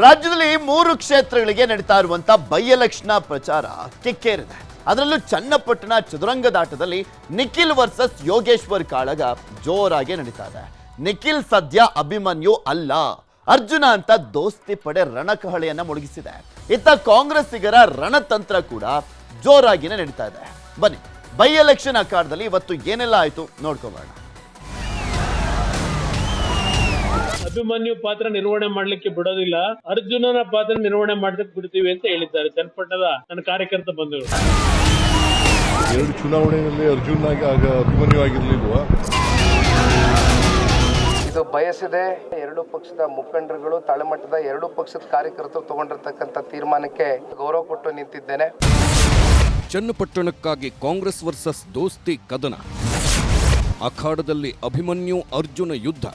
ರಾಜ್ಯದಲ್ಲಿ ಮೂರು ಕ್ಷೇತ್ರಗಳಿಗೆ ನಡೀತಾ ಇರುವಂತ ಬೈ ಎಲೆಕ್ಷನ್ ಪ್ರಚಾರ ಕಿಕ್ಕೇರಿದೆ. ಅದರಲ್ಲೂ ಚನ್ನಪಟ್ಟಣ ಚದುರಂಗದಾಟದಲ್ಲಿ ನಿಖಿಲ್ ವರ್ಸಸ್ ಯೋಗೇಶ್ವರ್ ಕಾಳಗ ಜೋರಾಗಿ ನಡೀತಾ ಇದೆ. ನಿಖಿಲ್ ಸದ್ಯ ಅಭಿಮನ್ಯು ಅಲ್ಲ. ಅರ್ಜುನ ಅಂತ ದೋಸ್ತಿ ಪಡೆ ರಣಕಹಳೆಯನ್ನ ಮುಳುಗಿಸಿದೆ. ಇತ್ತ ಕಾಂಗ್ರೆಸ್ಸಿಗರ ರಣತಂತ್ರ ಕೂಡ ಜೋರಾಗಿನೇ ನಡೀತಾ ಇದೆ. ಬನ್ನಿ ಬೈ ಎಲೆಕ್ಷನ್ ಅಖಾಡದಲ್ಲಿ ಇವತ್ತು ಏನೆಲ್ಲ ಆಯ್ತು ನೋಡ್ಕೋಬೋಣ ಅಭಿಮನ್ಯು ಪಾತ್ರ ನಿರ್ವಹಣೆ ಮಾಡ್ಲಿಕ್ಕೆ ಬಿಡೋದಿಲ್ಲ. ಅರ್ಜುನನ ಪಾತ್ರ ನಿರ್ವಹಣೆ ಮಾಡ್ಲಿಕ್ಕೆ ಬಿಡ್ತೀವಿ ಅಂತ ಹೇಳಿದ್ದಾರೆ. ಚನ್ನಪಟ್ಟಣದ ನನ್ನ ಕಾರ್ಯಕರ್ತ ಬಂಧುಗಳು. ಎರಡು ಚುನಾವಣೆಯಲ್ಲಿ ಅರ್ಜುನ್ ಆಗಿ ಆಗ ಅಭಿಮನ್ಯು ಆಗಿರ್ಲಿಲ್ವಾ? ಇದು ಬಯಸಿದೆ ಎರಡು ಪಕ್ಷದ ಮುಖಂಡರುಗಳು ತಳಮಟ್ಟದ ಎರಡು ಪಕ್ಷದ ಕಾರ್ಯಕರ್ತರು ತಗೊಂಡಿರ್ತಕ್ಕಂಥ ತೀರ್ಮಾನಕ್ಕೆ ಗೌರವ ಕೊಟ್ಟು ನಿಂತಿದ್ದೇನೆ. ಚನ್ನಪಟ್ಟಣಕ್ಕಾಗಿ ಕಾಂಗ್ರೆಸ್ ವರ್ಸಸ್ ದೋಸ್ತಿ ಕದನ. ಅಖಾಡದಲ್ಲಿ ಅಭಿಮನ್ಯು ಅರ್ಜುನ ಯುದ್ಧ.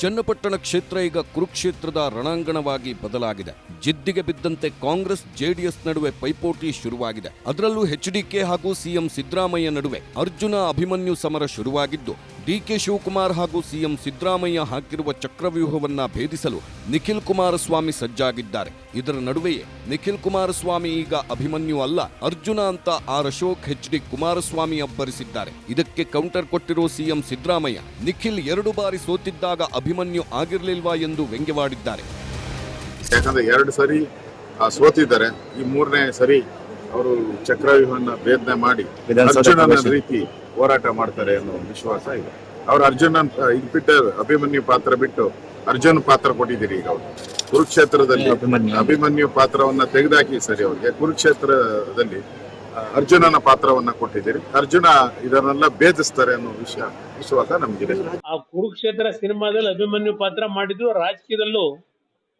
ಚನ್ನಪಟ್ಟಣ ಕ್ಷೇತ್ರ ಈಗ ಕುರುಕ್ಷೇತ್ರದ ರಣಾಂಗಣವಾಗಿ ಬದಲಾಗಿದೆ. ಜಿದ್ದಿಗೆ ಬಿದ್ದಂತೆ ಕಾಂಗ್ರೆಸ್, ಜೆಡಿಎಸ್ ನಡುವೆ ಪೈಪೋಟಿ ಶುರುವಾಗಿದೆ. ಅದರಲ್ಲೂ ಎಚ್ಡಿಕೆ ಹಾಗೂ ಸಿಎಂ ಸಿದ್ದರಾಮಯ್ಯ ನಡುವೆ ಅರ್ಜುನ ಅಭಿಮನ್ಯು ಸಮರ ಶುರುವಾಗಿದ್ದು ಡಿಕೆ ಶಿವಕುಮಾರ್ ಹಾಗೂ ಸಿಎಂ ಸಿದ್ದರಾಮಯ್ಯ ಹಾಕಿರುವ ಚಕ್ರವ್ಯೂಹವನ್ನ ಭೇದಿಸಲು ನಿಖಿಲ್ ಕುಮಾರಸ್ವಾಮಿ ಸಜ್ಜಾಗಿದ್ದಾರೆ. ಇದರ ನಡುವೆಯೇ ನಿಖಿಲ್ ಕುಮಾರಸ್ವಾಮಿ ಈಗ ಅಭಿಮನ್ಯು ಅಲ್ಲ ಅರ್ಜುನ ಅಂತ R Ashok H D Kumaraswamy ಅಬ್ಬರಿಸಿದ್ದಾರೆ. ಇದಕ್ಕೆ ಕೌಂಟರ್ ಕೊಟ್ಟಿರೋ ಸಿಎಂ ಸಿದ್ದರಾಮಯ್ಯ ನಿಖಿಲ್ ಎರಡು ಬಾರಿ ಸೋತಿದ್ದಾಗ ಅಭಿಮನ್ಯು ಆಗಿರ್ಲಿಲ್ವಾ ಎಂದು ವ್ಯಂಗ್ಯವಾಡಿದ್ದಾರೆ. ಯಾಕಂದ್ರೆ ಎರಡು ಸರಿ ಆ, ಸೋತಿದ್ದಾರೆ. ಈ ಮೂರನೇ ಸರಿ ಅವರು ಚಕ್ರವ್ಯೂಹನ ಭೇದನೆ ಮಾಡಿ ಅರ್ಜುನನ ರೀತಿ ಹೋರಾಟ ಮಾಡ್ತಾರೆ ಅನ್ನೋ ವಿಶ್ವಾಸ ಇದೆ. ಅವರು ಅರ್ಜುನನ್ ಅಂತ ಇದು ಬಿಟ್ಟು ಅಭಿಮನ್ಯು ಪಾತ್ರ ಬಿಟ್ಟು ಅರ್ಜುನ್ ಪಾತ್ರ ಕೊಟ್ಟಿದ್ದೀರಿ ಈಗ ಅವರು. ಕುರುಕ್ಷೇತ್ರದಲ್ಲಿ ಅಭಿಮನ್ಯು. ಪಾತ್ರವನ್ನ ತೆಗೆದಾಕಿ ಸರಿ ಅವ್ರಿಗೆ. ಕುರುಕ್ಷೇತ್ರದಲ್ಲಿ ಅರ್ಜುನನ ಪಾತ್ರವನ್ನ ಕೊಟ್ಟಿದ್ದೀರಿ. ಅರ್ಜುನ ಇದನ್ನೆಲ್ಲ ಭೇದಿಸ್ತಾರೆ ಅನ್ನೋ ವಿಷಯ ವಿಶ್ವಾಸ ನಮಗಿದೆ. ಆ ಕುರುಕ್ಷೇತ್ರ ಸಿನಿಮಾದಲ್ಲಿ ಅಭಿಮನ್ಯು ಪಾತ್ರ ಮಾಡಿದ್ರು. ರಾಜಕೀಯದಲ್ಲೂ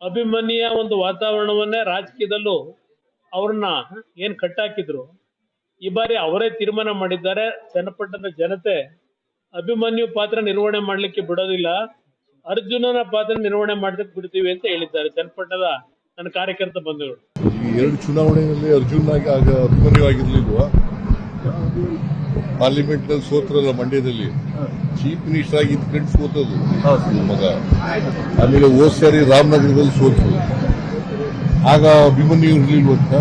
ಅಭಿಮನ್ಯ ಒಂದು ವಾತಾವರಣವನ್ನೇ ರಾಜಕೀಯದಲ್ಲೂ ಅವ್ರನ್ನ ಏನ್ ಕಟ್ಟಾಕಿದ್ರು. ಈ ಬಾರಿ ಅವರೇ ತೀರ್ಮಾನ ಮಾಡಿದ್ದಾರೆ. ಚನ್ನಪಟ್ಟಣದ ಜನತೆ ಅಭಿಮನ್ಯು ಪಾತ್ರ ನಿರ್ವಹಣೆ ಮಾಡ್ಲಿಕ್ಕೆ ಬಿಡೋದಿಲ್ಲ. ಅರ್ಜುನನ ಪಾತ್ರ ನಿರ್ವಹಣೆ ಮಾಡಿದಕ್ಕೆ ಬಿಡ್ತೀವಿ ಅಂತ ಹೇಳಿದ್ದಾರೆ. ಚನ್ನಪಟ್ಟಣದ ನನ್ನ ಕಾರ್ಯಕರ್ತ ಬಂಧುಗಳು. ಈ ಎರಡು ಚುನಾವಣೆಯಲ್ಲಿ ಅರ್ಜುನ್ ಆಗಿ ಆಗ ಅಭಿಮಾನಿಯಾಗಿರ್ಲಿಲ್ವಾ ಪಾರ್ಲಿಮೆಂಟ್ನಲ್ಲಿ ಸೋತ್ರಲ್ಲ ಮಂಡ್ಯದಲ್ಲಿ. ಚೀಫ್ ಮಿನಿಸ್ಟರ್ ಆಗಿ ಇದ್ಕೊಂಡು ಸೋತದು. ಮಗ. ಆಮೇಲೆ ಓಸಾರಿ ಸಾರಿ ರಾಮನಗರದಲ್ಲಿ ಸೋತರು ಆಗ ಅಭಿಮನ್ಯು ಇರ್ಲಿಲ್ವಂತ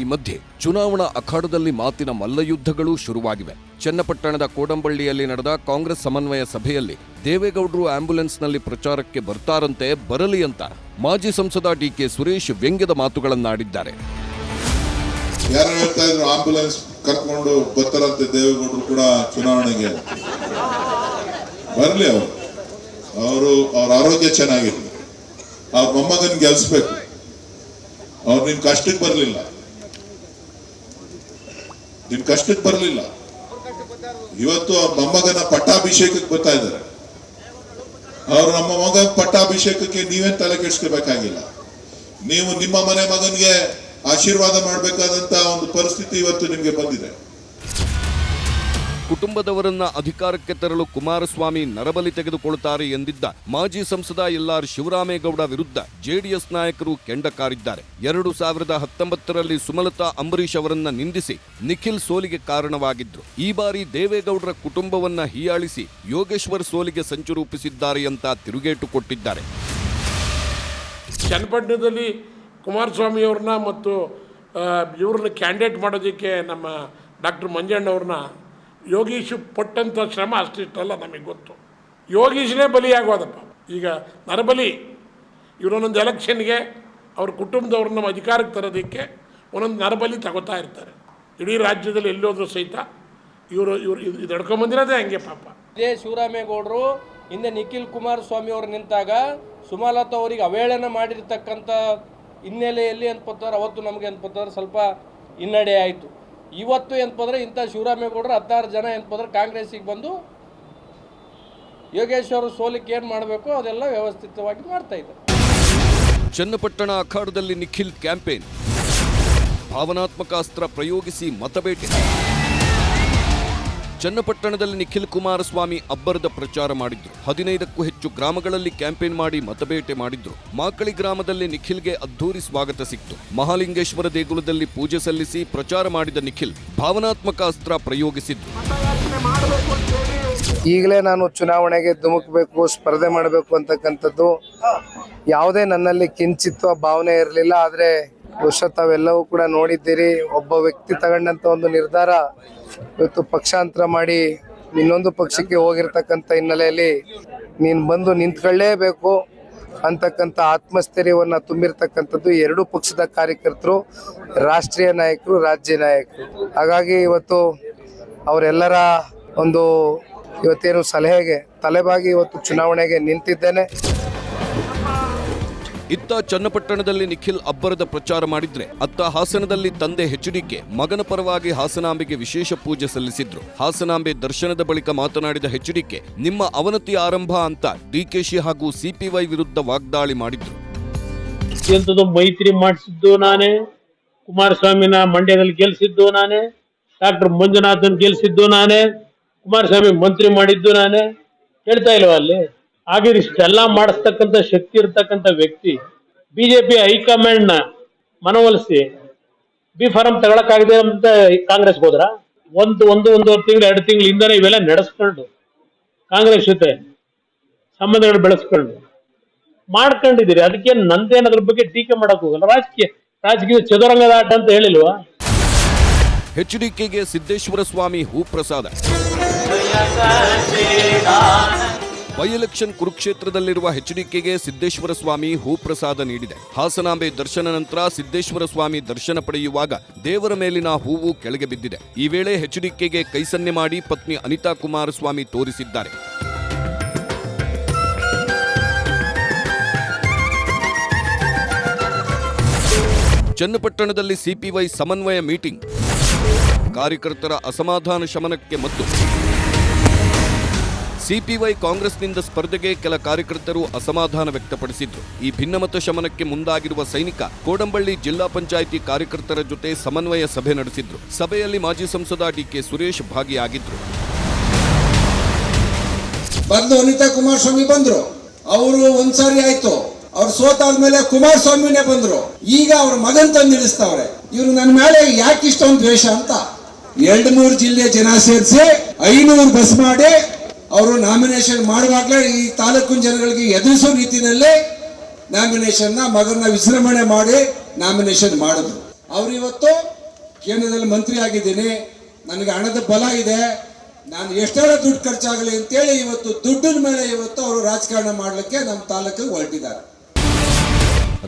ಈ ಮಧ್ಯೆ ಚುನಾವಣಾ ಅಖಾಡದಲ್ಲಿ ಮಾತಿನ ಮಲ್ಲಯುದ್ಧಗಳು ಶುರುವಾಗಿವೆ. ಚನ್ನಪಟ್ಟಣದ ಕೋಡಂಬಳ್ಳಿಯಲ್ಲಿ ನಡೆದ ಕಾಂಗ್ರೆಸ್ ಸಮನ್ವಯ ಸಭೆಯಲ್ಲಿ ದೇವೇಗೌಡರು ಆಂಬ್ಯುಲೆನ್ಸ್ನಲ್ಲಿ ಪ್ರಚಾರಕ್ಕೆ ಬರ್ತಾರಂತೆ ಬರಲಿ ಅಂತ ಮಾಜಿ ಸಂಸದ ಡಿಕೆ ಸುರೇಶ್ ವ್ಯಂಗ್ಯದ ಮಾತುಗಳನ್ನಾಡಿದ್ದಾರೆ. ಯಾರು ಹೇಳ್ತಾ ಇದ್ರು ಆಂಬುಲೆನ್ಸ್ ಕರ್ಕೊಂಡು ಬರ್ತಾರಂತೆ ದೇವೇಗೌಡರು ಕೂಡ ಚುನಾವಣೆಗೆ? ಬರಲಿ ಅವರು. ಅವರು ಅವ್ರ ಆರೋಗ್ಯ ಚೆನ್ನಾಗಿರಲಿ ಅವ್ರ ಮೊಮ್ಮಗನ್ ಗೆಲ್ಸ್ಬೇಕು. ಅವ್ರು ನಿನ್ ಕಷ್ಟಕ್ಕೆ ಬರಲಿಲ್ಲ. ನಿನ್ ಕಷ್ಟಕ್ಕೆ ಬರ್ಲಿಲ್ಲ. ಇವತ್ತು ಅವ್ರ ಮೊಮ್ಮಗನ ಪಟ್ಟಾಭಿಷೇಕಕ್ಕೆ ಬರ್ತಾ ಇದ್ದಾರೆ. ಅವ್ರು ನಮ್ಮ ಮಗ ಪಟ್ಟಾಭಿಷೇಕಕ್ಕೆ ನೀವೇನ್ ತಲೆ ಕೆಡಿಸ್ಕೋಬೇಕಾಗಿಲ್ಲ ನೀವು ನಿಮ್ಮ ಮನೆ ಮಗನಿಗೆ ಆಶೀರ್ವಾದ ಮಾಡಬೇಕಾದಂತ ಒಂದು ಪರಿಸ್ಥಿತಿ ಇವತ್ತು ನಿಮಗೆ ಬಂದಿದೆ. ಕುಟುಂಬದವರನ್ನ ಅಧಿಕಾರಕ್ಕೆ ತರಲು ಕುಮಾರಸ್ವಾಮಿ ನರಬಲಿ ತೆಗೆದುಕೊಳ್ಳುತ್ತಾರೆ ಎಂದಿದ್ದ ಮಾಜಿ ಸಂಸದ ಎಲ್ಆರ್ ಶಿವರಾಮೇಗೌಡ ವಿರುದ್ಧ ಜೆಡಿಎಸ್ ನಾಯಕರು ಕೆಂಡ ಕಾರಿದ್ದಾರೆ ಎರಡು ಸಾವಿರದ ಹತ್ತೊಂಬತ್ತರಲ್ಲಿ ಸುಮಲತಾ ಅಂಬರೀಶ್ ಅವರನ್ನ ನಿಂದಿಸಿ ನಿಖಿಲ್ ಸೋಲಿಗೆ ಕಾರಣವಾಗಿದ್ರು. ಈ ಬಾರಿ ದೇವೇಗೌಡರ ಕುಟುಂಬವನ್ನ ಹೀಯಾಳಿಸಿ ಯೋಗೇಶ್ವರ್ ಸೋಲಿಗೆ ಸಂಚು ರೂಪಿಸಿದ್ದಾರೆ ಅಂತ ತಿರುಗೇಟು ಕೊಟ್ಟಿದ್ದಾರೆ. ಚನ್ನಪಟ್ಟಣದಲ್ಲಿ ಕುಮಾರಸ್ವಾಮಿ ಅವ್ರನ್ನ ಮತ್ತು ಇವ್ರನ್ನ ಕ್ಯಾಂಡಿಡೇಟ್ ಮಾಡೋದಕ್ಕೆ ನಮ್ಮ ಡಾಕ್ಟರ್ ಮಂಜಣ್ಣವ್ರನ್ನ ಯೋಗೀಶ್ ಪಟ್ಟಂಥ ಶ್ರಮ ಅಷ್ಟಿಷ್ಟಲ್ಲ ನಮಗೆ ಗೊತ್ತು. ಯೋಗೀಶನೇ ಬಲಿಯಾಗೋದಪ್ಪ. ಈಗ ನರಬಲಿ ಇವರೊಂದೊಂದು ಎಲೆಕ್ಷನ್ಗೆ ಅವ್ರ ಕುಟುಂಬದವ್ರನ್ನ ನಮ್ಮ ಅಧಿಕಾರಕ್ಕೆ ತರೋದಕ್ಕೆ ಒಂದೊಂದು ನರಬಲಿ ತಗೋತಾ ಇರ್ತಾರೆ. ಇಡೀ ರಾಜ್ಯದಲ್ಲಿ ಎಲ್ಲೋದ್ರೂ ಸಹಿತ ಇವರು ಇವರು ಇದು ನಡ್ಕೊಂಬಂದಿರೋದೇ ಹಂಗೆ ಪಾಪ. ಇದೇ ಶಿವರಾಮೇಗೌಡರು, ಹಿಂದೆ ನಿಖಿಲ್ ಕುಮಾರಸ್ವಾಮಿ ಅವರು ನಿಂತಾಗ ಸುಮಲತಾ ಅವರಿಗೆ ಅವೇಳನ ಮಾಡಿರ್ತಕ್ಕಂಥ ಹಿನ್ನೆಲೆಯಲ್ಲಿ ಅನ್ಕೋತಾರೆ ಅವತ್ತು ನಮಗೆ ಅನ್ಕೋತಾರೆ ಸ್ವಲ್ಪ ಹಿನ್ನಡೆ ಆಯಿತು. ಇವತ್ತು ಏನಪ್ಪಂದ್ರೆ ಇಂಥ ಶಿವರಾಮೇಗೌಡರು ಹತ್ತಾರು ಜನ ಏನಪ್ಪಂದ್ರೆ ಕಾಂಗ್ರೆಸ್ಸಿಗೆ ಬಂದು ಯೋಗೇಶ್ವರ ಸೋಲಿಕ್ಕೆ ಏನು ಮಾಡಬೇಕು ಅದೆಲ್ಲ ವ್ಯವಸ್ಥಿತವಾಗಿ ಮಾಡ್ತಾ ಇದ್ದಾರೆ. ಚನ್ನಪಟ್ಟಣ ಅಖಾಡದಲ್ಲಿ ನಿಖಿಲ್ ಕ್ಯಾಂಪೇನ್. ಭಾವನಾತ್ಮಕ ಅಸ್ತ್ರ ಪ್ರಯೋಗಿಸಿ ಮತಬೇಟೆ. ಚನ್ನಪಟ್ಟಣದಲ್ಲಿ ನಿಖಿಲ್ ಕುಮಾರಸ್ವಾಮಿ ಅಬ್ಬರದ ಪ್ರಚಾರ ಮಾಡಿದ್ರು. ಹದಿನೈದಕ್ಕೂ ಹೆಚ್ಚು ಗ್ರಾಮಗಳಲ್ಲಿ ಕ್ಯಾಂಪೇನ್ ಮಾಡಿ ಮತಬೇಟೆ ಮಾಡಿದ್ರು. ಮಾಕಳಿ ಗ್ರಾಮದಲ್ಲಿ ನಿಖಿಲ್ಗೆ ಅದ್ಧೂರಿ ಸ್ವಾಗತ ಸಿಕ್ತು. ಮಹಾಲಿಂಗೇಶ್ವರ ದೇಗುಲದಲ್ಲಿ ಪೂಜೆ ಸಲ್ಲಿಸಿ ಪ್ರಚಾರ ಮಾಡಿದ ನಿಖಿಲ್ ಭಾವನಾತ್ಮಕ ಅಸ್ತ್ರ ಪ್ರಯೋಗಿಸಿದ್ರು. ಈಗಲೇ ನಾನು ಚುನಾವಣೆಗೆ ಧುಮುಕಬೇಕು, ಸ್ಪರ್ಧೆ ಮಾಡಬೇಕು ಅಂತಕ್ಕಂಥದ್ದು ಯಾವುದೇ ನನ್ನಲ್ಲಿ ಕಿಂಚಿತ್ವ ಭಾವನೆ ಇರಲಿಲ್ಲ. ಆದರೆ ಬಹುಶಃ ತಾವೆಲ್ಲವೂ ಕೂಡ ನೋಡಿದ್ದೀರಿ. ಒಬ್ಬ ವ್ಯಕ್ತಿ ತಗೊಂಡಂಥ ಒಂದು ನಿರ್ಧಾರ ಇವತ್ತು ಪಕ್ಷಾಂತರ ಮಾಡಿ ಇನ್ನೊಂದು ಪಕ್ಷಕ್ಕೆ ಹೋಗಿರ್ತಕ್ಕಂಥ ಹಿನ್ನೆಲೆಯಲ್ಲಿ ನೀನು ಬಂದು ನಿಂತ್ಕೊಳ್ಳೇಬೇಕು ಅಂತಕ್ಕಂಥ ಆತ್ಮಸ್ಥೈರ್ಯವನ್ನು ತುಂಬಿರ್ತಕ್ಕಂಥದ್ದು ಎರಡೂ ಪಕ್ಷದ ಕಾರ್ಯಕರ್ತರು, ರಾಷ್ಟ್ರೀಯ ನಾಯಕರು, ರಾಜ್ಯ ನಾಯಕರು. ಹಾಗಾಗಿ ಇವತ್ತು ಅವರೆಲ್ಲರ ಒಂದು ಇವತ್ತೇನು ಸಲಹೆಗೆ ತಲೆಬಾಗಿ ಇವತ್ತು ಚುನಾವಣೆಗೆ ನಿಂತಿದ್ದೇನೆ. ಇತ್ತ ಚನ್ನಪಟ್ಟಣದಲ್ಲಿ ನಿಖಿಲ್ ಅಬ್ಬರದ ಪ್ರಚಾರ ಮಾಡಿದ್ರೆ, ಅತ್ತ ಹಾಸನದಲ್ಲಿ ತಂದೆ ಎಚ್ಡಿಕೆ ಮಗನ ಪರವಾಗಿ ಹಾಸನಾಂಬೆಗೆ ವಿಶೇಷ ಪೂಜೆ ಸಲ್ಲಿಸಿದ್ರು. ಹಾಸನಾಂಬೆ ದರ್ಶನದ ಬಳಿಕ ಮಾತನಾಡಿದ ಎಚ್ಡಿಕೆ ನಿಮ್ಮ ಅವನತಿ ಆರಂಭ ಅಂತ ಡಿಕೆಶಿ ಹಾಗೂ ಸಿಪಿವೈ ವಿರುದ್ಧ ವಾಗ್ದಾಳಿ ಮಾಡಿದ್ರು. ಮೈತ್ರಿ ಮಾಡಿಸಿದ್ದು ನಾನೇ, ಕುಮಾರಸ್ವಾಮಿನ ಮಂಡ್ಯದಲ್ಲಿ ಗೆಲ್ಸಿದ್ದು ನಾನೇ, ಡಾಕ್ಟರ್ ಮಂಜುನಾಥನ್ ಗೆಲ್ಸಿದ್ದು ನಾನೇ, ಕುಮಾರಸ್ವಾಮಿ ಮಂತ್ರಿ ಮಾಡಿದ್ದು ನಾನೇ ಹೇಳ್ತಾ ಇಲ್ವಾ ಅಲ್ಲಿ? ಹಾಗೆ ಇಷ್ಟೆಲ್ಲ ಮಾಡಿಸ್ತಕ್ಕಂಥ ಶಕ್ತಿ ಇರ್ತಕ್ಕಂಥ ವ್ಯಕ್ತಿ ಬಿಜೆಪಿ ಹೈಕಮಾಂಡ್ನ ಮನವೊಲಿಸಿ ಬಿ ಫಾರಂ ತಗೊಳಕ್ಕಾಗದೆ ಅಂತ ಕಾಂಗ್ರೆಸ್ ಹೋದ್ರ? ಒಂದು ಒಂದು, ಒಂದೂವರೆ ತಿಂಗಳು, ಎರಡು ತಿಂಗಳು ಹಿಂದೆ ಇವೆಲ್ಲ ನಡೆಸ್ಕೊಂಡು ಕಾಂಗ್ರೆಸ್ ಜೊತೆ ಸಂಬಂಧಗಳು ಬೆಳೆಸ್ಕೊಂಡು ಮಾಡ್ಕೊಂಡಿದ್ದೀರಿ. ಅದಕ್ಕೆ ನಂದೇನು ಅದ್ರ ಬಗ್ಗೆ ಟೀಕೆ ಮಾಡಕ್ ಹೋಗಲ್ಲ. ರಾಜಕೀಯ ರಾಜಕೀಯ ಚದುರಂಗದ ಆಟ ಅಂತ ಹೇಳಿಲ್ವಾ? ಎಚ್ಡಿಕೆಗೆ ಸಿದ್ದೇಶ್ವರ ಸ್ವಾಮಿ ಹೂಪ್ರಸಾದ ಬೈ ಎಲೆಕ್ಷನ್ ಕುರುಕ್ಷೇತ್ರದಲ್ಲಿರುವ ಹೆಚ್ಡಿಕೆಗೆ ಸಿದ್ದೇಶ್ವರ ಸ್ವಾಮಿ ಹೂಪ್ರಸಾದ ನೀಡಿದೆ. ಹಾಸನಾಂಬೆ ದರ್ಶನ ನಂತರ ಸಿದ್ದೇಶ್ವರ ಸ್ವಾಮಿ ದರ್ಶನ ಪಡೆಯುವಾಗ ದೇವರ ಮೇಲಿನ ಹೂವು ಕೆಳಗೆ ಬಿದ್ದಿದೆ. ಈ ವೇಳೆ ಎಚ್ಡಿಕೆಗೆ ಕೈಸನ್ನೆ ಮಾಡಿ ಪತ್ನಿ ಅನಿತಾ ಕುಮಾರಸ್ವಾಮಿ ತೋರಿಸಿದ್ದಾರೆ. ಚನ್ನಪಟ್ಟಣದಲ್ಲಿ ಸಿಪಿವೈ ಸಮನ್ವಯ ಮೀಟಿಂಗ್. ಕಾರ್ಯಕರ್ತರ ಅಸಮಾಧಾನ ಶಮನಕ್ಕೆ ಮತ್ತು ಸಿಪಿವೈ ಕಾಂಗ್ರೆಸ್ನಿಂದ ಸ್ಪರ್ಧೆಗೆ ಕೆಲ ಕಾರ್ಯಕರ್ತರು ಅಸಮಾಧಾನ ವ್ಯಕ್ತಪಡಿಸಿದ್ರು. ಈ ಭಿನ್ನಮತ ಶಮನಕ್ಕೆ ಮುಂದಾಗಿರುವ ಸೈನಿಕ ಕೋಡಂಬಳ್ಳಿ ಜಿಲ್ಲಾ ಪಂಚಾಯಿತಿ ಕಾರ್ಯಕರ್ತರ ಜೊತೆ ಸಮನ್ವಯ ಸಭೆ ನಡೆಸಿದ್ರು. ಸಭೆಯಲ್ಲಿ ಮಾಜಿ ಸಂಸದ ಡಿಕೆ ಸುರೇಶ್ ಭಾಗಿಯಾಗಿದ್ರು. ಬಂದು ಅನಿತಾ ಕುಮಾರಸ್ವಾಮಿ ಬಂದ್ರು. ಅವರು ಒಂದ್ಸಾರಿ ಆಯ್ತು. ಅವ್ರು ಸೋತಾದ್ಮೇಲೆ ಕುಮಾರಸ್ವಾಮಿನೇ ಬಂದ್ರು. ಈಗ ಅವ್ರ ಮಗನ್ ತಂದು ನಿಲ್ಲಿಸ್ತಾವ್ರೆ ಇವ್ರು ನನ್ನ ಮೇಲೆ ಯಾಕೆ ಇಷ್ಟೊಂದು ದ್ವೇಷ ಅಂತ. ಎರಡ್ ಮೂರು ಜಿಲ್ಲೆ ಜನ ಸೇರಿಸಿ ಐನೂರು ಬಸ್ ಮಾಡಿ ಅವರು ನಾಮಿನೇಷನ್ ಮಾಡುವಾಗಲೇ ಈ ತಾಲೂಕಿನ ಜನಗಳಿಗೆ ಎದುರಿಸೋ ರೀತಿಯಲ್ಲೇ ನಾಮಿನೇಷನ್ನ ಮಗನ ವಿಜೃಂಭಣೆ ಮಾಡಿ ನಾಮಿನೇಷನ್ ಮಾಡಿದ್ರು. ಅವ್ರು ಇವತ್ತು ಕೇಂದ್ರದಲ್ಲಿ ಮಂತ್ರಿ ಆಗಿದ್ದೀನಿ. ನನಗೆ ಹಣದ ಬಲ ಇದೆ. ನಾನು ಎಷ್ಟೆಲ್ಲ ದುಡ್ಡು ಖರ್ಚಾಗಲಿ ಅಂತೇಳಿ ಇವತ್ತು ದುಡ್ಡಿನ ಮೇಲೆ ಇವತ್ತು ಅವರು ರಾಜಕಾರಣ ಮಾಡಲಿಕ್ಕೆ ನಮ್ಮ ತಾಲೂಕಿಗೆ ಹೊರಟಿದ್ದಾರೆ.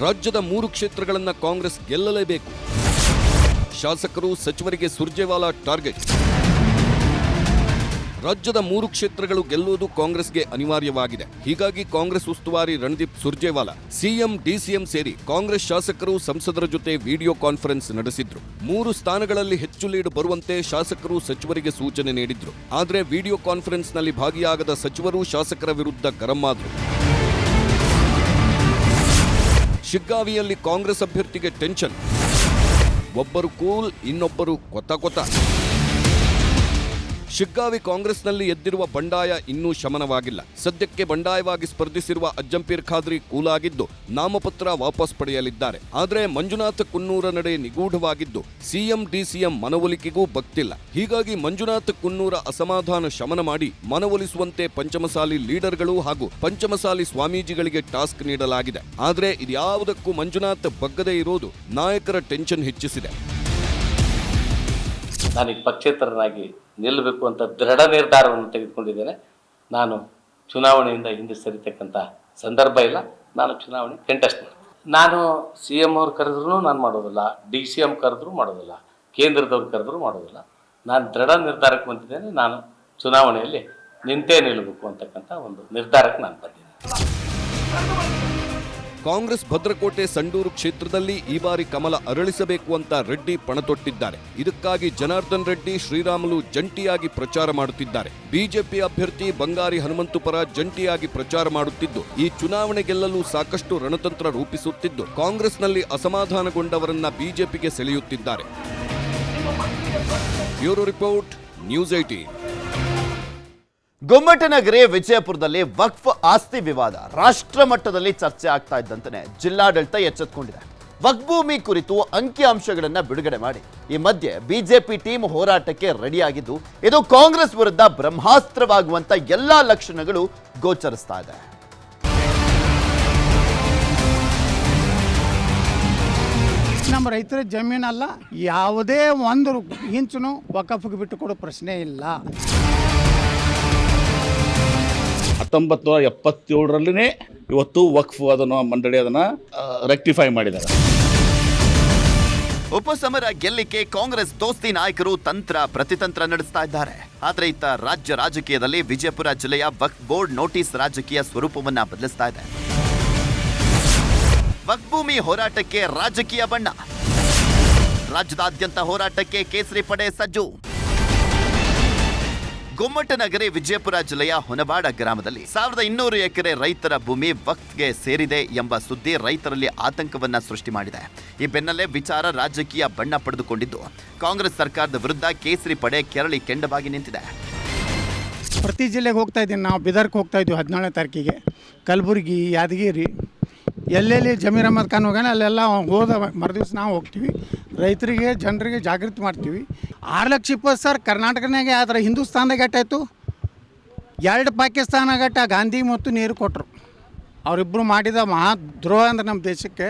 ರಾಜ್ಯದ ಮೂರು ಕ್ಷೇತ್ರಗಳನ್ನು ಕಾಂಗ್ರೆಸ್ ಗೆಲ್ಲಲೇಬೇಕು. ಶಾಸಕರು ಸಚಿವರಿಗೆ ಸುರ್ಜೇವಾಲಾ ಟಾರ್ಗೆಟ್. ರಾಜ್ಯದ ಮೂರು ಕ್ಷೇತ್ರಗಳು ಗೆಲ್ಲುವುದು ಕಾಂಗ್ರೆಸ್ಗೆ ಅನಿವಾರ್ಯವಾಗಿದೆ. ಹೀಗಾಗಿ ಕಾಂಗ್ರೆಸ್ ಉಸ್ತುವಾರಿ ರಣದೀಪ್ ಸುರ್ಜೇವಾಲಾ, ಸಿಎಂ, ಡಿಸಿಎಂ ಸೇರಿ ಕಾಂಗ್ರೆಸ್ ಶಾಸಕರು ಸಂಸದರ ಜೊತೆ ವಿಡಿಯೋ ಕಾನ್ಫರೆನ್ಸ್ ನಡೆಸಿದ್ರು. ಮೂರು ಸ್ಥಾನಗಳಲ್ಲಿ ಹೆಚ್ಚು ಲೀಡ್ ಬರುವಂತೆ ಶಾಸಕರು ಸಚಿವರಿಗೆ ಸೂಚನೆ ನೀಡಿದ್ರು. ಆದರೆ ವಿಡಿಯೋ ಕಾನ್ಫರೆನ್ಸ್ನಲ್ಲಿ ಭಾಗಿಯಾಗದ ಸಚಿವರು ಶಾಸಕರ ವಿರುದ್ಧ ಗರಂ ಆದ್ರು ಶಿಗ್ಗಾವಿಯಲ್ಲಿ ಕಾಂಗ್ರೆಸ್ ಅಭ್ಯರ್ಥಿಗೆ ಟೆನ್ಷನ್. ಒಬ್ಬರು ಕೂಲ್, ಇನ್ನೊಬ್ಬರು ಕೊತ ಕೊತ. ಶಿಗ್ಗಾವಿ ಕಾಂಗ್ರೆಸ್ನಲ್ಲಿ ಎದ್ದಿರುವ ಬಂಡಾಯ ಇನ್ನೂ ಶಮನವಾಗಿಲ್ಲ. ಸದ್ಯಕ್ಕೆ ಬಂಡಾಯವಾಗಿ ಸ್ಪರ್ಧಿಸಿರುವ ಅಜ್ಜಂಪೀರ್ ಖಾದ್ರಿ ಕೂಲಾಗಿದ್ದು, ನಾಮಪತ್ರ ವಾಪಸ್ ಪಡೆಯಲಿದ್ದಾರೆ. ಆದರೆ ಮಂಜುನಾಥ ಕುನ್ನೂರ ನಡೆ ನಿಗೂಢವಾಗಿದ್ದು, ಸಿಎಂ ಡಿಸಿಎಂ ಮನವೊಲಿಕೆಗೂ ಬಗ್ತಿಲ್ಲ ಹೀಗಾಗಿ ಮಂಜುನಾಥ ಕುನ್ನೂರ ಅಸಮಾಧಾನ ಶಮನ ಮಾಡಿ ಮನವೊಲಿಸುವಂತೆ ಪಂಚಮಸಾಲಿ ಲೀಡರ್ಗಳು ಹಾಗೂ ಪಂಚಮಸಾಲಿ ಸ್ವಾಮೀಜಿಗಳಿಗೆ ಟಾಸ್ಕ್ ನೀಡಲಾಗಿದೆ. ಆದರೆ ಇದ್ಯಾವುದಕ್ಕೂ ಮಂಜುನಾಥ್ ಬಗ್ಗದೇ ಇರೋದು ನಾಯಕರ ಟೆನ್ಷನ್ ಹೆಚ್ಚಿಸಿದೆ. ನಾನು ಈ ಪಕ್ಷೇತರನಾಗಿ ನಿಲ್ಲಬೇಕು ಅಂತ ದೃಢ ನಿರ್ಧಾರವನ್ನು ತೆಗೆದುಕೊಂಡಿದ್ದೇನೆ. ನಾನು ಚುನಾವಣೆಯಿಂದ ಹಿಂದೆ ಸರಿತಕ್ಕಂಥ ಸಂದರ್ಭ ಇಲ್ಲ. ನಾನು ಚುನಾವಣೆ ಕಂಟೆಸ್ಟ್ ಮಾಡ್ತೀನಿ. ನಾನು ಸಿ ಎಂ ಅವ್ರು ಕರೆದ್ರೂ ನಾನು ಮಾಡೋದಿಲ್ಲ. ಡಿ ಸಿ ಎಂ ಕರೆದ್ರೂ ಮಾಡೋದಿಲ್ಲ. ಕೇಂದ್ರದವ್ರು ಕರೆದ್ರೂ ಮಾಡೋದಿಲ್ಲ. ನಾನು ದೃಢ ನಿರ್ಧಾರಕ್ಕೆ ಬಂದಿದ್ದೇನೆ. ನಾನು ಚುನಾವಣೆಯಲ್ಲಿ ನಿಂತೇ ನಿಲ್ಲಬೇಕು ಅಂತಕ್ಕಂಥ ಒಂದು ನಿರ್ಧಾರಕ್ಕೆ ನಾನು ಬಂದಿದ್ದೇನೆ. ಕಾಂಗ್ರೆಸ್ ಭದ್ರಕೋಟೆ ಸಂಡೂರು ಕ್ಷೇತ್ರದಲ್ಲಿ ಈ ಬಾರಿ ಕಮಲ ಅರಳಿಸಬೇಕು ಅಂತ ರೆಡ್ಡಿ ಪಣತೊಟ್ಟಿದ್ದಾರೆ. ಇದಕ್ಕಾಗಿ ಜನಾರ್ದನ್ ರೆಡ್ಡಿ, ಶ್ರೀರಾಮುಲು ಜಂಟಿಯಾಗಿ ಪ್ರಚಾರ ಮಾಡುತ್ತಿದ್ದಾರೆ. ಬಿಜೆಪಿ ಅಭ್ಯರ್ಥಿ ಬಂಗಾರಿ ಹನುಮಂತು ಪರ ಜಂಟಿಯಾಗಿ ಪ್ರಚಾರ ಮಾಡುತ್ತಿದ್ದು, ಈ ಚುನಾವಣೆ ಗೆಲ್ಲಲು ಸಾಕಷ್ಟು ರಣತಂತ್ರ ರೂಪಿಸುತ್ತಿದ್ದು, ಕಾಂಗ್ರೆಸ್ನಲ್ಲಿ ಅಸಮಾಧಾನಗೊಂಡವರನ್ನ ಬಿಜೆಪಿಗೆ ಸೆಳೆಯುತ್ತಿದ್ದಾರೆ. ಬ್ಯೂರೋ ರಿಪೋರ್ಟ್, ನ್ಯೂಸ್ ಏಟೀನ್ ಗುಮ್ಮಟನಗರಿ ವಿಜಯಪುರದಲ್ಲಿ ವಕ್ಫ್ ಆಸ್ತಿ ವಿವಾದ. ರಾಷ್ಟ್ರ ಮಟ್ಟದಲ್ಲಿ ಚರ್ಚೆ ಆಗ್ತಾ ಇದ್ದಂತೆ ಜಿಲ್ಲಾಡಳಿತ ಎಚ್ಚೆತ್ತುಕೊಂಡಿದೆ ವಕ್ಭೂಮಿ ಕುರಿತು ಅಂಕಿಅಂಶಗಳನ್ನ ಬಿಡುಗಡೆ ಮಾಡಿ. ಈ ಮಧ್ಯೆ ಬಿಜೆಪಿ ಟೀಮ್ ಹೋರಾಟಕ್ಕೆ ರೆಡಿಯಾಗಿದ್ದು, ಇದು ಕಾಂಗ್ರೆಸ್ ವಿರುದ್ಧ ಬ್ರಹ್ಮಾಸ್ತ್ರವಾಗುವಂತ ಎಲ್ಲಾ ಲಕ್ಷಣಗಳು ಗೋಚರಿಸ್ತಾ ಇದೆ. ನಮ್ಮ ರೈತರ ಜಮೀನಲ್ಲ, ಯಾವುದೇ ಒಂದು ಇಂಚನು ವಕಫ್ಗೆ ಬಿಟ್ಟು ಕೊಡೋ ಪ್ರಶ್ನೆ ಇಲ್ಲ. ಹತ್ತೊಂಬತ್ತು ನೂರ ಇವತ್ತು ವಕ್ಫ್ ಅದನ್ನು ಮಂಡಳಿ ಅದನ್ನು ರೆಕ್ಟಿಫೈ ಮಾಡಿದ್ದಾರೆ. ಉಪಸಮರ ಗೆಲ್ಲಿಕೆ ಕಾಂಗ್ರೆಸ್ ದೋಸ್ತಿ ನಾಯಕರು ತಂತ್ರ ಪ್ರತಿತಂತ್ರ ನಡೆಸ್ತಾ ಇದ್ದಾರೆ. ಆದರೆ ಇತ್ತ ರಾಜ್ಯ ರಾಜಕೀಯದಲ್ಲಿ ವಿಜಯಪುರ ಜಿಲ್ಲೆಯ ವಕ್ಫ್ ಬೋರ್ಡ್ ನೋಟಿಸ್ ರಾಜಕೀಯ ಸ್ವರೂಪವನ್ನ ಬದಲಿಸ್ತಾ ಇದೆ. ವಕ್ಫ್ ಹೋರಾಟಕ್ಕೆ ರಾಜಕೀಯ ಬಣ್ಣ. ರಾಜ್ಯದಾದ್ಯಂತ ಹೋರಾಟಕ್ಕೆ ಕೇಸರಿ ಪಡೆ ಸಜ್ಜು. ಗೊಮ್ಮಟನಗರಿ ವಿಜಯಪುರ ಜಿಲ್ಲೆಯ ಹೊನವಾಡ ಗ್ರಾಮದಲ್ಲಿ ಸಾವಿರದ ಇನ್ನೂರು ಎಕರೆ ರೈತರ ಭೂಮಿ ವಕ್ಫ್ಗೆ ಸೇರಿದೆ ಎಂಬ ಸುದ್ದಿ ರೈತರಲ್ಲಿ ಆತಂಕವನ್ನ ಸೃಷ್ಟಿ ಮಾಡಿದೆ. ಈ ಬೆನ್ನಲ್ಲೇ ವಿಚಾರ ರಾಜಕೀಯ ಬಣ್ಣ ಪಡೆದುಕೊಂಡಿದ್ದು, ಕಾಂಗ್ರೆಸ್ ಸರ್ಕಾರದ ವಿರುದ್ಧ ಕೇಸರಿ ಪಡೆ ಕೆರಳಿ ಕೆಂಡವಾಗಿ ನಿಂತಿದೆ. ಪ್ರತಿ ಜಿಲ್ಲೆಗೆ ಹೋಗ್ತಾ ಇದ್ದೀನಿ. ನಾವು ಬಿದರ್ಗೆ ಹೋಗ್ತಾ ಇದ್ವಿ ಹದಿನೇಳನೇ ತಾರೀಕಿಗೆ. ಕಲಬುರಗಿ, ಯಾದಗಿರಿ ಎಲ್ಲೆಲ್ಲಿ ಜಮೀರ್ ಅಹಮದ್ ಖಾನ್ ಹೋಗ್ಯಾನ ಅಲ್ಲೆಲ್ಲ ಹೋದ ಮರುದಿವ್ಸ ನಾವು ಹೋಗ್ತೀವಿ. ರೈತರಿಗೆ, ಜನರಿಗೆ ಜಾಗೃತಿ ಮಾಡ್ತೀವಿ. ಆರು ಲಕ್ಷ ಇಪ್ಪತ್ತು ಸಾವಿರ ಕರ್ನಾಟಕನಾಗೆ ಆದರೆ ಹಿಂದೂಸ್ತಾನದಾಗ ಎಷ್ಟಾಯ್ತು ಎರಡು ಪಾಕಿಸ್ತಾನ ಗಟ್ಟ ಗಾಂಧಿ ಮತ್ತು ನೀರು ಕೊಟ್ಟರು ಅವರಿಬ್ಬರು ಮಾಡಿದ ಮಹಾ ದ್ರೋಹ ಅಂದ್ರೆ ನಮ್ಮ ದೇಶಕ್ಕೆ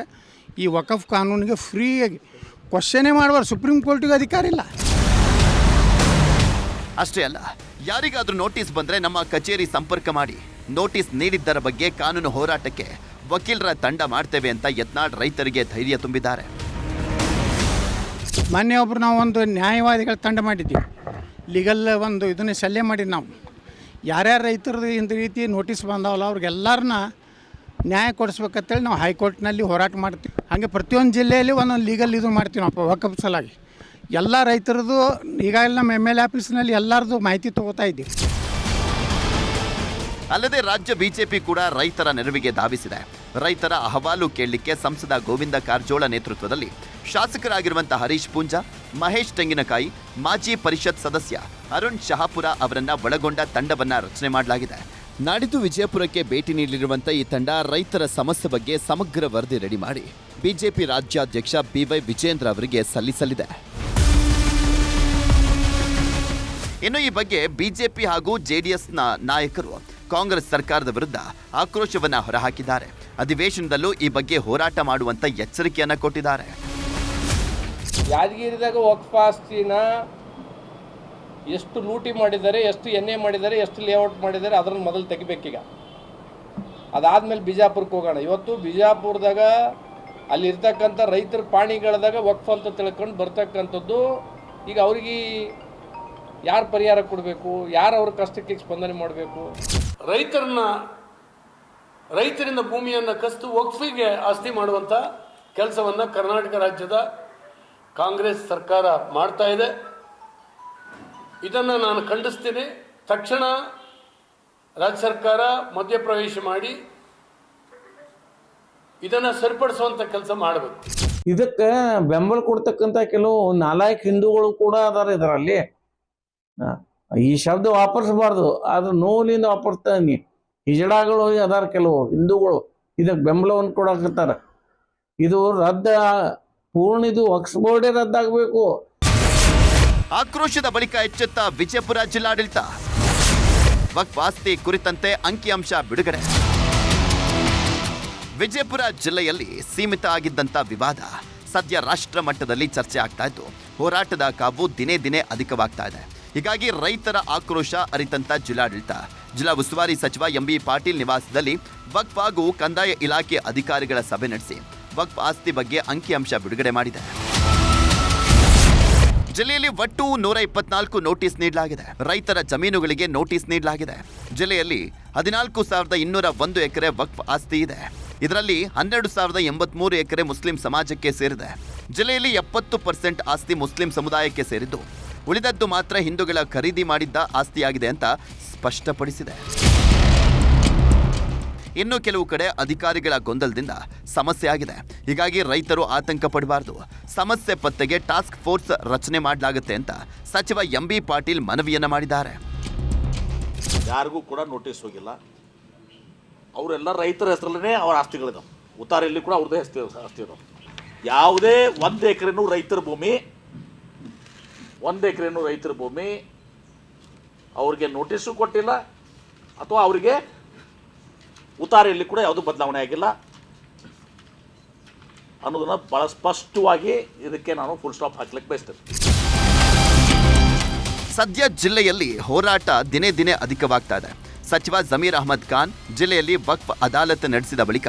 ಈ ವಕಫ್ ಕಾನೂನಿಗೆ ಫ್ರೀಯಾಗಿ ಕ್ವಶನೇ ಮಾಡುವರು ಸುಪ್ರೀಂ ಕೋರ್ಟಿಗೆ ಅಧಿಕಾರ ಇಲ್ಲ. ಅಷ್ಟೇ ಅಲ್ಲ, ಯಾರಿಗಾದರೂ ನೋಟಿಸ್ ಬಂದರೆ ನಮ್ಮ ಕಚೇರಿ ಸಂಪರ್ಕ ಮಾಡಿ. ನೋಟಿಸ್ ನೀಡಿದ್ದರ ಬಗ್ಗೆ ಕಾನೂನು ಹೋರಾಟಕ್ಕೆ ವಕೀಲರ ತಂಡ ಮಾಡ್ತೇವೆ ಅಂತ ಯತ್ನಾಳ್ ರೈತರಿಗೆ ಧೈರ್ಯ ತುಂಬಿದ್ದಾರೆ. ಮೊನ್ನೆ ಒಬ್ರು ನಾವು ಒಂದು ನ್ಯಾಯವಾದಿಗಳ ತಂಡ ಮಾಡಿದ್ವಿ. ಲೀಗಲ್ ಒಂದು ಇದನ್ನ ಸಲ್ಲೆ ಮಾಡಿದ್ದು ನಾವು. ಯಾರ್ಯಾರು ರೈತರದ್ದು ಇಂಥ ರೀತಿ ನೋಟಿಸ್ ಬಂದಾವಲ್ಲ ಅವ್ರಿಗೆಲ್ಲರನ್ನ ನ್ಯಾಯ ಕೊಡಿಸ್ಬೇಕಂತೇಳಿ ನಾವು ಹೈಕೋರ್ಟ್ನಲ್ಲಿ ಹೋರಾಟ ಮಾಡ್ತೀವಿ. ಹಾಗೆ ಪ್ರತಿಯೊಂದು ಜಿಲ್ಲೆಯಲ್ಲಿ ಒಂದೊಂದು ಲೀಗಲ್ ಇದು ಮಾಡ್ತೀವಿ ನಾವು ವಕಪ್ ಸಲಾಗಿ ಎಲ್ಲ ರೈತರದ್ದು ಈಗಾಗಲೇ ನಮ್ಮ ಎಂ ಎಲ್ ಎ ಆಫೀಸ್ನಲ್ಲಿ ಎಲ್ಲರದ್ದು ಮಾಹಿತಿ ತೊಗೋತಾ ಇದ್ದೀವಿ. ಅಲ್ಲದೆ ರಾಜ್ಯ ಬಿಜೆಪಿ ಕೂಡ ರೈತರ ನೆರವಿಗೆ ಧಾವಿಸಿದೆ. ರೈತರ ಅಹವಾಲು ಕೇಳಲಿಕ್ಕೆ ಸಂಸದ ಗೋವಿಂದ ಕಾರಜೋಳ ನೇತೃತ್ವದಲ್ಲಿ ಶಾಸಕರಾಗಿರುವಂತಹ ಹರೀಶ್ ಪೂಂಜಾ, ಮಹೇಶ್ ತೆಂಗಿನಕಾಯಿ, ಮಾಜಿ ಪರಿಷತ್ ಸದಸ್ಯ ಅರುಣ್ ಶಹಾಪುರ ಅವರನ್ನ ಒಳಗೊಂಡ ತಂಡವನ್ನ ರಚನೆ ಮಾಡಲಾಗಿದೆ. ನಾಡಿದ್ದು ವಿಜಯಪುರಕ್ಕೆ ಭೇಟಿ ನೀಡಲಿರುವಂತ ಈ ತಂಡ ರೈತರ ಸಮಸ್ಯೆ ಬಗ್ಗೆ ಸಮಗ್ರ ವರದಿ ರೆಡಿ ಮಾಡಿ ಬಿಜೆಪಿ ರಾಜ್ಯಾಧ್ಯಕ್ಷ ಬಿವೈ ವಿಜೇಂದ್ರ ಅವರಿಗೆ ಸಲ್ಲಿಸಲಿದೆ. ಇನ್ನು ಈ ಬಗ್ಗೆ ಬಿಜೆಪಿ ಹಾಗೂ ಜೆಡಿಎಸ್ನ ನಾಯಕರು ಕಾಂಗ್ರೆಸ್ ಸರ್ಕಾರದ ವಿರುದ್ಧ ಆಕ್ರೋಶವನ್ನ ಹೊರಹಾಕಿದ್ದಾರೆ. ಅಧಿವೇಶನದಲ್ಲೂ ಈ ಬಗ್ಗೆ ಹೋರಾಟ ಮಾಡುವಂತ ಎಚ್ಚರಿಕೆಯನ್ನ ಕೊಟ್ಟಿದ್ದಾರೆ. ಯಾದಗಿರಿದಾಗ ವಕ್ಫ್ ಎಷ್ಟು ಲೂಟಿ ಮಾಡಿದ್ದಾರೆ, ಎಷ್ಟು ಎಣ್ಣೆ ಮಾಡಿದ್ದಾರೆ, ಎಷ್ಟು ಲೇಔಟ್ ಮಾಡಿದ್ದಾರೆ ಅದನ್ನು ಮೊದಲು ತೆಗಿಬೇಕೀಗ. ಅದಾದಮೇಲೆ ಬಿಜಾಪುರಕ್ಕೆ ಹೋಗೋಣ. ಇವತ್ತು ಬಿಜಾಪುರದಾಗ ಅಲ್ಲಿ ಇರ್ತಕ್ಕಂಥ ರೈತರ ಪಾಣಿಗಳದಾಗ ವಕ್ಫ್ ಅಂತ ತಿಳ್ಕೊಂಡು ಬರ್ತಕ್ಕಂಥದ್ದು, ಈಗ ಅವ್ರಿಗೆ ಯಾರು ಪರಿಹಾರ ಕೊಡಬೇಕು, ಯಾರು ಅವ್ರ ಕಷ್ಟಕ್ಕೆ ಸ್ಪಂದನೆ ಮಾಡಬೇಕು? ರೈತರನ್ನ, ರೈತರಿಂದ ಭೂಮಿಯನ್ನು ಕಸ್ತು ವಕ್ಫಿಗೆ ಆಸ್ತಿ ಮಾಡುವಂತ ಕೆಲಸವನ್ನು ಕರ್ನಾಟಕ ರಾಜ್ಯದ ಕಾಂಗ್ರೆಸ್ ಸರ್ಕಾರ ಮಾಡ್ತಾ ಇದೆ. ಇದನ್ನು ನಾನು ಖಂಡಿಸ್ತೀನಿ. ತಕ್ಷಣ ರಾಜ್ಯ ಸರ್ಕಾರ ಮಧ್ಯಪ್ರವೇಶ ಮಾಡಿ ಇದನ್ನು ಸರಿಪಡಿಸುವಂಥ ಕೆಲಸ ಮಾಡಬೇಕು. ಇದಕ್ಕೆ ಬೆಂಬಲ ಕೊಡ್ತಕ್ಕಂಥ ಕೆಲವು ನಾಲ್ಕು ಹಿಂದೂಗಳು ಕೂಡ ಅದಾರ ಇದರಲ್ಲಿ. ಈ ಶಬ್ದ ವಾಪರಿಸಬಾರ್ದು, ಆದ್ರೆ ನೋವಿನಿಂದ ವಾಪರ್ತಾನೆ ಹಿಜಡಾಗಳು ಅದಾರ ಕೆಲವು ಹಿಂದೂಗಳು, ಇದಕ್ಕೆ ಬೆಂಬಲವನ್ನು ಕೊಡಕತ್ತಾರ. ಇದು ರದ್ದ, ಪೂರ್ಣ ಇದು ವಕ್ಸ್ ಬೋರ್ಡೇ ರದ್ದಾಗಬೇಕು. ಆಕ್ರೋಶದ ಬಳಿಕ ಎಚ್ಚೆತ್ತ ವಿಜಯಪುರ ಜಿಲ್ಲಾಡಳಿತ. ವಕ್ಫ್ ಆಸ್ತಿ ಕುರಿತಂತೆ ಅಂಕಿಅಂಶ ಬಿಡುಗಡೆ. ವಿಜಯಪುರ ಜಿಲ್ಲೆಯಲ್ಲಿ ಸೀಮಿತ ಆಗಿದ್ದಂಥ ವಿವಾದ ಸದ್ಯ ರಾಷ್ಟ್ರ ಮಟ್ಟದಲ್ಲಿ ಚರ್ಚೆ ಆಗ್ತಾ ಇದ್ದು, ಹೋರಾಟದ ಕಾವು ದಿನೇ ದಿನೇ ಅಧಿಕವಾಗ್ತಾ ಇದೆ. ಹೀಗಾಗಿ ರೈತರ ಆಕ್ರೋಶ ಅರಿತಂತ ಜಿಲ್ಲಾಡಳಿತ. ಜಿಲ್ಲಾ ಉಸ್ತುವಾರಿ ಸಚಿವ ಎಂಬಿ ಪಾಟೀಲ್ ನಿವಾಸದಲ್ಲಿ ವಕ್ಫ್ ಹಾಗೂ ಕಂದಾಯ ಇಲಾಖೆ ಅಧಿಕಾರಿಗಳ ಸಭೆ ನಡೆಸಿ ವಕ್ಫ್ ಆಸ್ತಿ ಬಗ್ಗೆ ಅಂಕಿಅಂಶ ಬಿಡುಗಡೆ ಮಾಡಿದೆ. ಜಿಲ್ಲೆಯಲ್ಲಿ ಒಟ್ಟು ನೂರ ಇಪ್ಪತ್ನಾಲ್ಕು ನೋಟಿಸ್ ನೀಡಲಾಗಿದೆ. ರೈತರ ಜಮೀನುಗಳಿಗೆ ನೋಟಿಸ್ ನೀಡಲಾಗಿದೆ. ಜಿಲ್ಲೆಯಲ್ಲಿ ಹದಿನಾಲ್ಕು ಸಾವಿರದ ಇನ್ನೂರ ಒಂದು ಎಕರೆ ವಕ್ಫ್ ಆಸ್ತಿ ಇದೆ. ಇದರಲ್ಲಿ ಹನ್ನೆರಡು ಸಾವಿರದ ಎಂಬತ್ಮೂರು ಎಕರೆ ಮುಸ್ಲಿಂ ಸಮಾಜಕ್ಕೆ ಸೇರಿದೆ. ಜಿಲ್ಲೆಯಲ್ಲಿ ಎಪ್ಪತ್ತು ಪರ್ಸೆಂಟ್ ಆಸ್ತಿ ಮುಸ್ಲಿಂ ಸಮುದಾಯಕ್ಕೆ ಸೇರಿದ್ದು. ಉಳಿದದ್ದು ಮಾತ್ರ ಹಿಂದೂಗಳ ಖರೀದಿ ಮಾಡಿದ್ದ ಆಸ್ತಿಯಾಗಿದೆ ಅಂತ ಸ್ಪಷ್ಟಪಡಿಸಿದೆ. ಇನ್ನು ಕೆಲವು ಕಡೆ ಅಧಿಕಾರಿಗಳ ಗೊಂದಲದಿಂದ ಸಮಸ್ಯೆ ಆಗಿದೆ. ಹೀಗಾಗಿ ರೈತರು ಆತಂಕ ಪಡಬಾರದು. ಸಮಸ್ಯೆ ಪತ್ತೆಗೆ ಟಾಸ್ಕ್ ಫೋರ್ಸ್ ರಚನೆ ಮಾಡಲಾಗುತ್ತೆ ಅಂತ ಸಚಿವ ಎಂ ಬಿ ಪಾಟೀಲ್ ಮನವಿಯನ್ನು ಮಾಡಿದ್ದಾರೆ. ಯಾರಿಗೂ ಕೂಡ ನೋಟಿಸ್ ಹೋಗಿಲ್ಲ. ಅವರೆಲ್ಲ ರೈತರ ಹೆಸರಲ್ಲೇ ಅವರ ಆಸ್ತಿಗಳಿದಾವೆ. ಉತ್ತಾರೆಯಲ್ಲಿ ಕೂಡ ಅವ್ರದ್ದೇ ಆಸ್ತಿ ಆಸ್ತಿ ಯಾವುದೇ ಒಂದು ಎಕರೆನೂ ರೈತರ ಭೂಮಿ ಒಂದು ಎಕರೆನೂ ರೈತರ ಭೂಮಿ ಅವ್ರಿಗೆ ನೋಟಿಸು ಕೊಟ್ಟಿಲ್ಲ, ಅಥವಾ ಅವರಿಗೆ ಉತಾರಿಯಲ್ಲಿ ಕೂಡ ಯಾವುದೂ ಬದಲಾವಣೆ ಆಗಿಲ್ಲ ಅನ್ನೋದನ್ನು ಭಾಳ ಸ್ಪಷ್ಟವಾಗಿ ಇದಕ್ಕೆ ನಾನು ಫುಲ್ ಸ್ಟಾಪ್ ಹಾಕ್ಲಿಕ್ಕೆ ಬಯಸ್ತೇನೆ. ಸದ್ಯ ಜಿಲ್ಲೆಯಲ್ಲಿ ಹೋರಾಟ ದಿನೇ ದಿನೇ ಅಧಿಕವಾಗ್ತಾ ಇದೆ. ಸಚಿವ ಜಮೀರ್ ಅಹಮದ್ ಖಾನ್ ಜಿಲ್ಲೆಯಲ್ಲಿ ವಕ್ಫ್ ಅದಾಲತ್ ನಡೆಸಿದ ಬಳಿಕ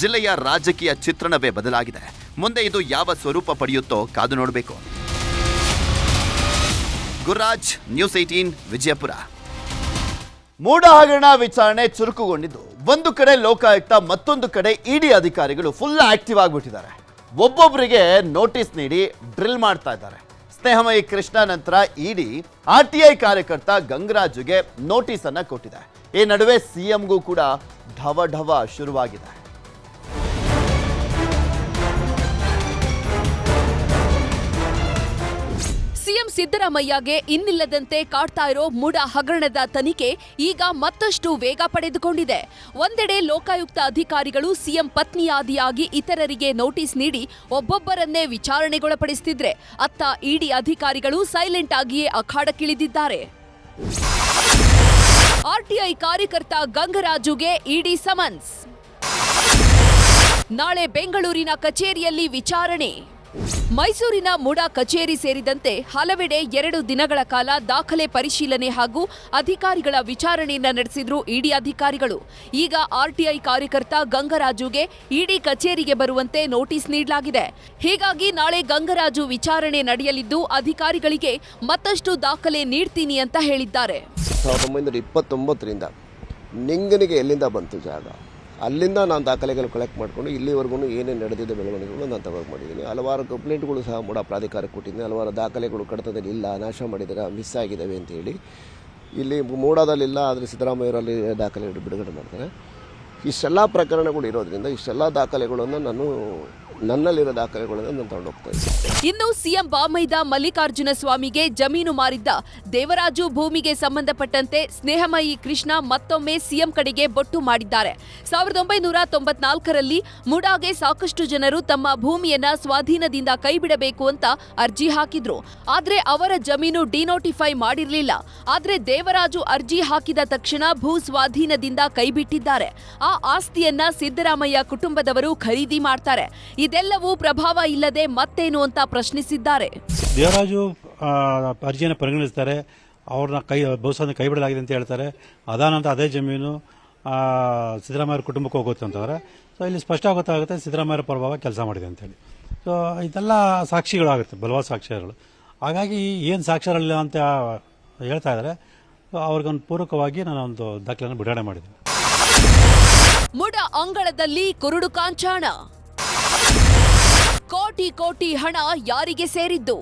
ಜಿಲ್ಲೆಯ ರಾಜಕೀಯ ಚಿತ್ರಣವೇ ಬದಲಾಗಿದೆ. ಮುಂದೆ ಇದು ಯಾವ ಸ್ವರೂಪ ಪಡೆಯುತ್ತೋ ಕಾದು ನೋಡಬೇಕು. Gururaj news eighteen Vijayapura. ಮೂಡ ಹಗರಣ ವಿಚಾರಣೆ ಚುರುಕುಗೊಂಡಿದ್ದು, ಒಂದು ಕಡೆ ಲೋಕಾಯುಕ್ತ, ಮತ್ತೊಂದು ಕಡೆ ಇಡಿ ಅಧಿಕಾರಿಗಳು ಫುಲ್ ಆಕ್ಟಿವ್ ಆಗಿಬಿಟ್ಟಿದ್ದಾರೆ. ಒಬ್ಬೊಬ್ಬರಿಗೆ ನೋಟಿಸ್ ನೀಡಿ ಡ್ರಿಲ್ ಮಾಡ್ತಾ ಇದ್ದಾರೆ. ಸ್ನೇಹಮಯಿ ಕೃಷ್ಣ ನಂತರ ಇಡಿ, ಆರ್ ಟಿ ಐ ಕಾರ್ಯಕರ್ತ ಗಂಗರಾಜುಗೆ ನೋಟಿಸ್ ಅನ್ನ ಕೊಟ್ಟಿದೆ. ಈ ನಡುವೆ ಸಿಎಂಗೂ ಕೂಡ ಢವ ಢವ ಶುರುವಾಗಿದೆ. ಸಿದ್ದರಾಮಯ್ಯಗೆ ಇನ್ನಿಲ್ಲದಂತೆ ಕಾಡ್ತಾ ಇರೋ ಮುಡ ಹಗರಣದ ತನಿಖೆ ಈಗ ಮತ್ತಷ್ಟು ವೇಗ ಪಡೆದುಕೊಂಡಿದೆ. ಒಂದೆಡೆ ಲೋಕಾಯುಕ್ತ ಅಧಿಕಾರಿಗಳು ಸಿಎಂ ಪತ್ನಿಯಾದಿಯಾಗಿ ಇತರರಿಗೆ ನೋಟಿಸ್ ನೀಡಿ ಒಬ್ಬೊಬ್ಬರನ್ನೇ ವಿಚಾರಣೆಗೊಳಪಡಿಸುತ್ತಿದ್ರೆ ಅತ್ತ ಇಡಿ ಅಧಿಕಾರಿಗಳು ಸೈಲೆಂಟ್ ಆಗಿಯೇ ಅಖಾಡಕ್ಕಿಳಿದಿದ್ದಾರೆ. ಆರ್ಟಿಐ ಕಾರ್ಯಕರ್ತ ಗಂಗರಾಜುಗೆ ಇಡಿ ಸಮನ್ಸ್. ನಾಳೆ ಬೆಂಗಳೂರಿನ ಕಚೇರಿಯಲ್ಲಿ ವಿಚಾರಣೆ. ಮೈಸೂರಿನ ಮುಡಾ ಕಚೇರಿ ಸೇರಿದಂತೆ ಹಲವೆಡೆ ಎರಡು ದಿನಗಳ ಕಾಲ ದಾಖಲೆ ಪರಿಶೀಲನೆ ಹಾಗೂ ಅಧಿಕಾರಿಗಳ ವಿಚಾರಣೆಯನ್ನ ನಡೆಸಿದ್ರು ಇಡಿ ಅಧಿಕಾರಿಗಳು. ಈಗ ಆರ್ಟಿಐ ಕಾರ್ಯಕರ್ತ ಗಂಗರಾಜುಗೆ ಇಡಿ ಕಚೇರಿಗೆ ಬರುವಂತೆ ನೋಟಿಸ್ ನೀಡಲಾಗಿದೆ. ಹೀಗಾಗಿ ನಾಳೆ ಗಂಗರಾಜು ವಿಚಾರಣೆ ನಡೆಯಲಿದ್ದು ಅಧಿಕಾರಿಗಳಿಗೆ ಮತ್ತಷ್ಟು ದಾಖಲೆ ನೀಡ್ತೀನಿ ಅಂತ ಹೇಳಿದ್ದಾರೆ. ಸಾವಿರದ ಒಂಬೈನೂರ ಇಪ್ಪತ್ತೊಂಬತ್ತರಿಂದ ನಿಂಗನಿಗೆ ಎಲ್ಲಿಂದ ಬಂತು ಜಾಗ? ಅಲ್ಲಿಂದ ನಾನು ದಾಖಲೆಗಳು ಕಲೆಕ್ಟ್ ಮಾಡಿಕೊಂಡು ಇಲ್ಲಿವರೆಗೂ ಏನೇನು ನಡೆದಿದೆ ಬೆಳವಣಿಗೆಗಳು ನಾನು ತಗೊಂಡು ಮಾಡಿದ್ದೀನಿ ಹಲವಾರು ಕಂಪ್ಲೇಂಟ್ಗಳು ಸಹ ಮೂಡ ಪ್ರಾಧಿಕಾರಕ್ಕೆ ಕೊಟ್ಟಿದ್ದೀನಿ ಹಲವಾರು ದಾಖಲೆಗಳು ಕಡತದಲ್ಲಿ ಇಲ್ಲ, ನಾಶ ಮಾಡಿದರೆ ಮಿಸ್ ಆಗಿದ್ದಾವೆ ಅಂತೇಳಿ ಇಲ್ಲಿ ಮೂಡಾದಲ್ಲಿಲ್ಲ ಆದರೆ ಸಿದ್ದರಾಮಯ್ಯರಲ್ಲಿ ದಾಖಲೆಗಳು ಬಿಡುಗಡೆ ಮಾಡ್ತಾರೆ. ಇಷ್ಟೆಲ್ಲ ಪ್ರಕರಣಗಳು ಇರೋದ್ರಿಂದ, ಇಷ್ಟೆಲ್ಲ ದಾಖಲೆಗಳನ್ನು ನಾನು ನನ್ನಲ್ಲಿರೋ ದಾಖಲೆಗಳನ್ನು ನಾನು ತಗೊಂಡು ಹೋಗ್ತಾ ಇದ್ದೀನಿ. ಇನ್ನು ಸಿಎಂ ಬಾಮೈದ ಮಲ್ಲಿಕಾರ್ಜುನ ಸ್ವಾಮಿಗೆ ಜಮೀನು ಮಾರಿದ್ದ ದೇವರಾಜು ಭೂಮಿಗೆ ಸಂಬಂಧಪಟ್ಟಂತೆ ಸ್ನೇಹಮಯಿ ಕೃಷ್ಣ ಮತ್ತೊಮ್ಮೆ ಸಿಎಂ ಕಡೆಗೆ ಬೊಟ್ಟು ಮಾಡಿದ್ದಾರೆ. ಸಾವಿರದ ಒಂಬೈನೂರ ತೊಂಬತ್ನಾಲ್ಕರಲ್ಲಿ ಮುಡಾಗೆ ಸಾಕಷ್ಟು ಜನರು ತಮ್ಮ ಭೂಮಿಯನ್ನ ಸ್ವಾಧೀನದಿಂದ ಕೈಬಿಡಬೇಕು ಅಂತ ಅರ್ಜಿ ಹಾಕಿದ್ರು. ಆದ್ರೆ ಅವರ ಜಮೀನು ಡಿನೋಟಿಫೈ ಮಾಡಿರಲಿಲ್ಲ. ಆದ್ರೆ ದೇವರಾಜು ಅರ್ಜಿ ಹಾಕಿದ ತಕ್ಷಣ ಭೂ ಸ್ವಾಧೀನದಿಂದ ಕೈಬಿಟ್ಟಿದ್ದಾರೆ. ಆ ಆಸ್ತಿಯನ್ನ ಸಿದ್ದರಾಮಯ್ಯ ಕುಟುಂಬದವರು ಖರೀದಿ ಮಾಡ್ತಾರೆ. ಇದೆಲ್ಲವೂ ಪ್ರಭಾವ ಇಲ್ಲದೆ ಮತ್ತೇನು ಅಂತ ಪ್ರಶ್ನಿಸಿದ್ದಾರೆ. ದೇವರಾಜು ಅರ್ಜಿಯನ್ನು ಪರಿಗಣಿಸ್ತಾರೆ. ಅವ್ರನ್ನ ಕೈ ಬಹುಶಃ ಕೈ ಬಿಡಲಾಗಿದೆ ಅಂತ ಹೇಳ್ತಾರೆ. ಅದಾನಂತರ ಅದೇ ಜಮೀನು ಸಿದ್ದರಾಮಯ್ಯ ಕುಟುಂಬಕ್ಕೆ ಹೋಗುತ್ತೆ ಅಂತಂದರೆ ಸೊ ಇಲ್ಲಿ ಸ್ಪಷ್ಟ ಗೊತ್ತಾಗುತ್ತೆ ಸಿದ್ದರಾಮಯ್ಯ ಪ್ರಭಾವ ಕೆಲಸ ಮಾಡಿದೆ ಅಂತೇಳಿ ಸೊ ಇದೆಲ್ಲ ಸಾಕ್ಷಿಗಳಾಗುತ್ತೆ ಬಲವಾದ ಸಾಕ್ಷ್ಯಗಳು ಹಾಗಾಗಿ ಏನು ಸಾಕ್ಷ್ಯಗಳಿಲ್ಲ ಅಂತ ಹೇಳ್ತಾ ಇದ್ದಾರೆ. ಸೊ ಅವ್ರಿಗೊಂದು ಪೂರಕವಾಗಿ ನಾನು ಒಂದು ದಾಖಲೆಯನ್ನು ಬಿಡುಗಡೆ ಮಾಡಿದ್ದೀನಿ. ಮುಡ ಅಂಗಳದಲ್ಲಿ ಕುರುಡು ಕಾಂಚಾಣ. ಕೋಟಿ ಕೋಟಿ ಹಣ ಯಾರಿಗೆ ಸೇರಿದ್ದು?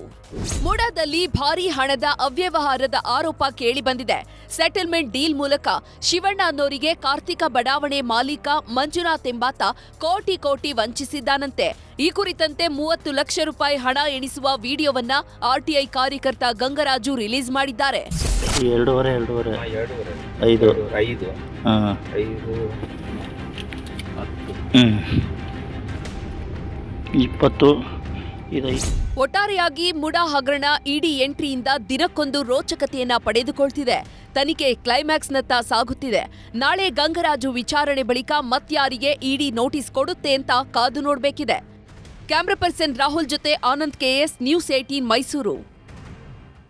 ಮುಡದಲ್ಲಿ ಭಾರಿ ಹಣದ ಅವ್ಯವಹಾರದ ಆರೋಪ ಕೇಳಿಬಂದಿದೆ. ಸೆಟಲ್ಮೆಂಟ್ ಡೀಲ್ ಮೂಲಕ ಶಿವಣ್ಣ ಅನ್ನೋರಿಗೆ ಕಾರ್ತಿಕ ಬಡಾವಣೆ ಮಾಲೀಕ ಮಂಜುನಾಥ್ ಎಂಬಾತ ಕೋಟಿ ಕೋಟಿ ವಂಚಿಸಿದ್ದಾನಂತೆ. ಈ ಕುರಿತಂತೆ ಮೂವತ್ತು ಲಕ್ಷ ರೂಪಾಯಿ ಹಣ ಎಣಿಸುವ ವಿಡಿಯೋವನ್ನ ಆರ್ಟಿಐ ಕಾರ್ಯಕರ್ತ ಗಂಗರಾಜು ರಿಲೀಸ್ ಮಾಡಿದ್ದಾರೆ. ಎರಡೂವರೆ ಎರಡೂವರೆ. ಐದು. ಐದು. ಹಾಂ. ಐದು. ಹ್ಞೂ ಇಪ್ಪತ್ತು ಒಟ್ಟಾರೆಯಾಗಿ ಮುಡಾ ಹಗರಣ ಇಡಿ ಎಂಟ್ರಿಯಿಂದ ದಿನಕ್ಕೊಂದು ರೋಚಕತೆಯನ್ನ ಪಡೆದುಕೊಳ್ತಿದೆ. ತನಿಖೆ ಕ್ಲೈಮ್ಯಾಕ್ಸ್ನತ್ತ ಸಾಗುತ್ತಿದೆ. ನಾಳೆ ಗಂಗರಾಜು ವಿಚಾರಣೆ ಬಳಿಕ ಮತ್ಯಾರಿಗೆ ಇಡಿ ನೋಟಿಸ್ ಕೊಡುತ್ತೆ ಅಂತ ಕಾದು ನೋಡಬೇಕಿದೆ. ಕ್ಯಾಮ್ರಾ ಪರ್ಸನ್ ರಾಹುಲ್ ಜೊತೆ Anand K S news eighteen Mysuru.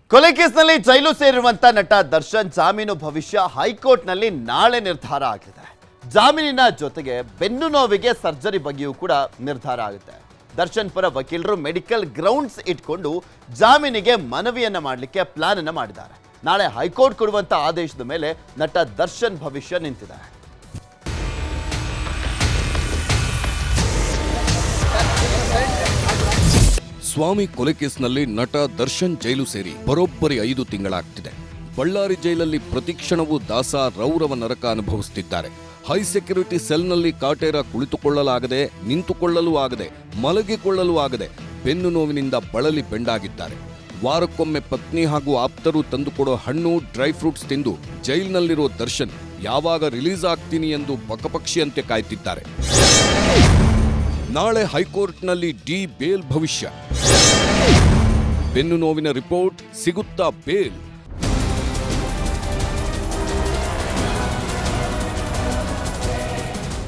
ಕೊಲೆ ಕೇಸ್ನಲ್ಲಿ ಜೈಲು ಸೇರಿರುವಂತ ನಟ ದರ್ಶನ್ ಜಾಮೀನು ಭವಿಷ್ಯ ಹೈಕೋರ್ಟ್ನಲ್ಲಿ ನಾಳೆ ನಿರ್ಧಾರ ಆಗಿದೆ. ಜಾಮೀನಿನ ಜೊತೆಗೆ ಬೆನ್ನು ನೋವಿಗೆ ಸರ್ಜರಿ ಬಗ್ಗೆಯೂ ಕೂಡ ನಿರ್ಧಾರ ಆಗುತ್ತೆ. ದರ್ಶನ್ ಪರ ವಕೀಲರು ಮೆಡಿಕಲ್ ಗ್ರೌಂಡ್ಸ್ ಇಟ್ಕೊಂಡು ಜಾಮೀನಿಗೆ ಮನವಿಯನ್ನ ಮಾಡಲಿಕ್ಕೆ ಪ್ಲಾನ್ ಅನ್ನ ಮಾಡಿದ್ದಾರೆ. ನಾಳೆ ಹೈಕೋರ್ಟ್ ಕೊಡುವಂತ ಆದೇಶದ ಮೇಲೆ ನಟ ದರ್ಶನ್ ಭವಿಷ್ಯ ನಿಂತಿದೆ ಸ್ವಾಮಿ ಕೊಲೆ ಕೇಸ್ನಲ್ಲಿ ನಟ ದರ್ಶನ್ ಜೈಲು ಸೇರಿ ಬರೋಬ್ಬರಿ ಐದು ತಿಂಗಳಾಗ್ತಿದೆ. ಬಳ್ಳಾರಿ ಜೈಲಲ್ಲಿ ಪ್ರತಿಕ್ಷಣವೂ ದಾಸ ರೌರವ ನರಕ ಅನುಭವಿಸುತ್ತಿದ್ದಾರೆ ಹೈ ಸೆಕ್ಯೂರಿಟಿ ಸೆಲ್ನಲ್ಲಿ ಕಾಟೇರ ಕುಳಿತುಕೊಳ್ಳಲಾಗದೆ, ನಿಂತುಕೊಳ್ಳಲು ಆಗದೆ, ಮಲಗಿಕೊಳ್ಳಲು ಆಗದೆ ಬೆನ್ನು ನೋವಿನಿಂದ ಬಳಲಿ ಬೆಂಡಾಗಿದ್ದಾರೆ. ವಾರಕ್ಕೊಮ್ಮೆ ಪತ್ನಿ ಹಾಗೂ ಆಪ್ತರು ತಂದುಕೊಡೋ ಹಣ್ಣು, ಡ್ರೈ ಫ್ರೂಟ್ಸ್ ತಿಂದು ಜೈಲಿನಲ್ಲಿರೋ ದರ್ಶನ್ ಯಾವಾಗ ರಿಲೀಸ್ ಆಗ್ತೀನಿ ಎಂದು ಬಕಪಕ್ಷಿಯಂತೆ ಕಾಯ್ತಿದ್ದಾರೆ. ನಾಳೆ ಹೈಕೋರ್ಟ್ನಲ್ಲಿ ಡಿ ಬೇಲ್ ಭವಿಷ್ಯ. ಬೆನ್ನು ನೋವಿನ ರಿಪೋರ್ಟ್ ಸಿಗುತ್ತಾ ಬೇಲ್.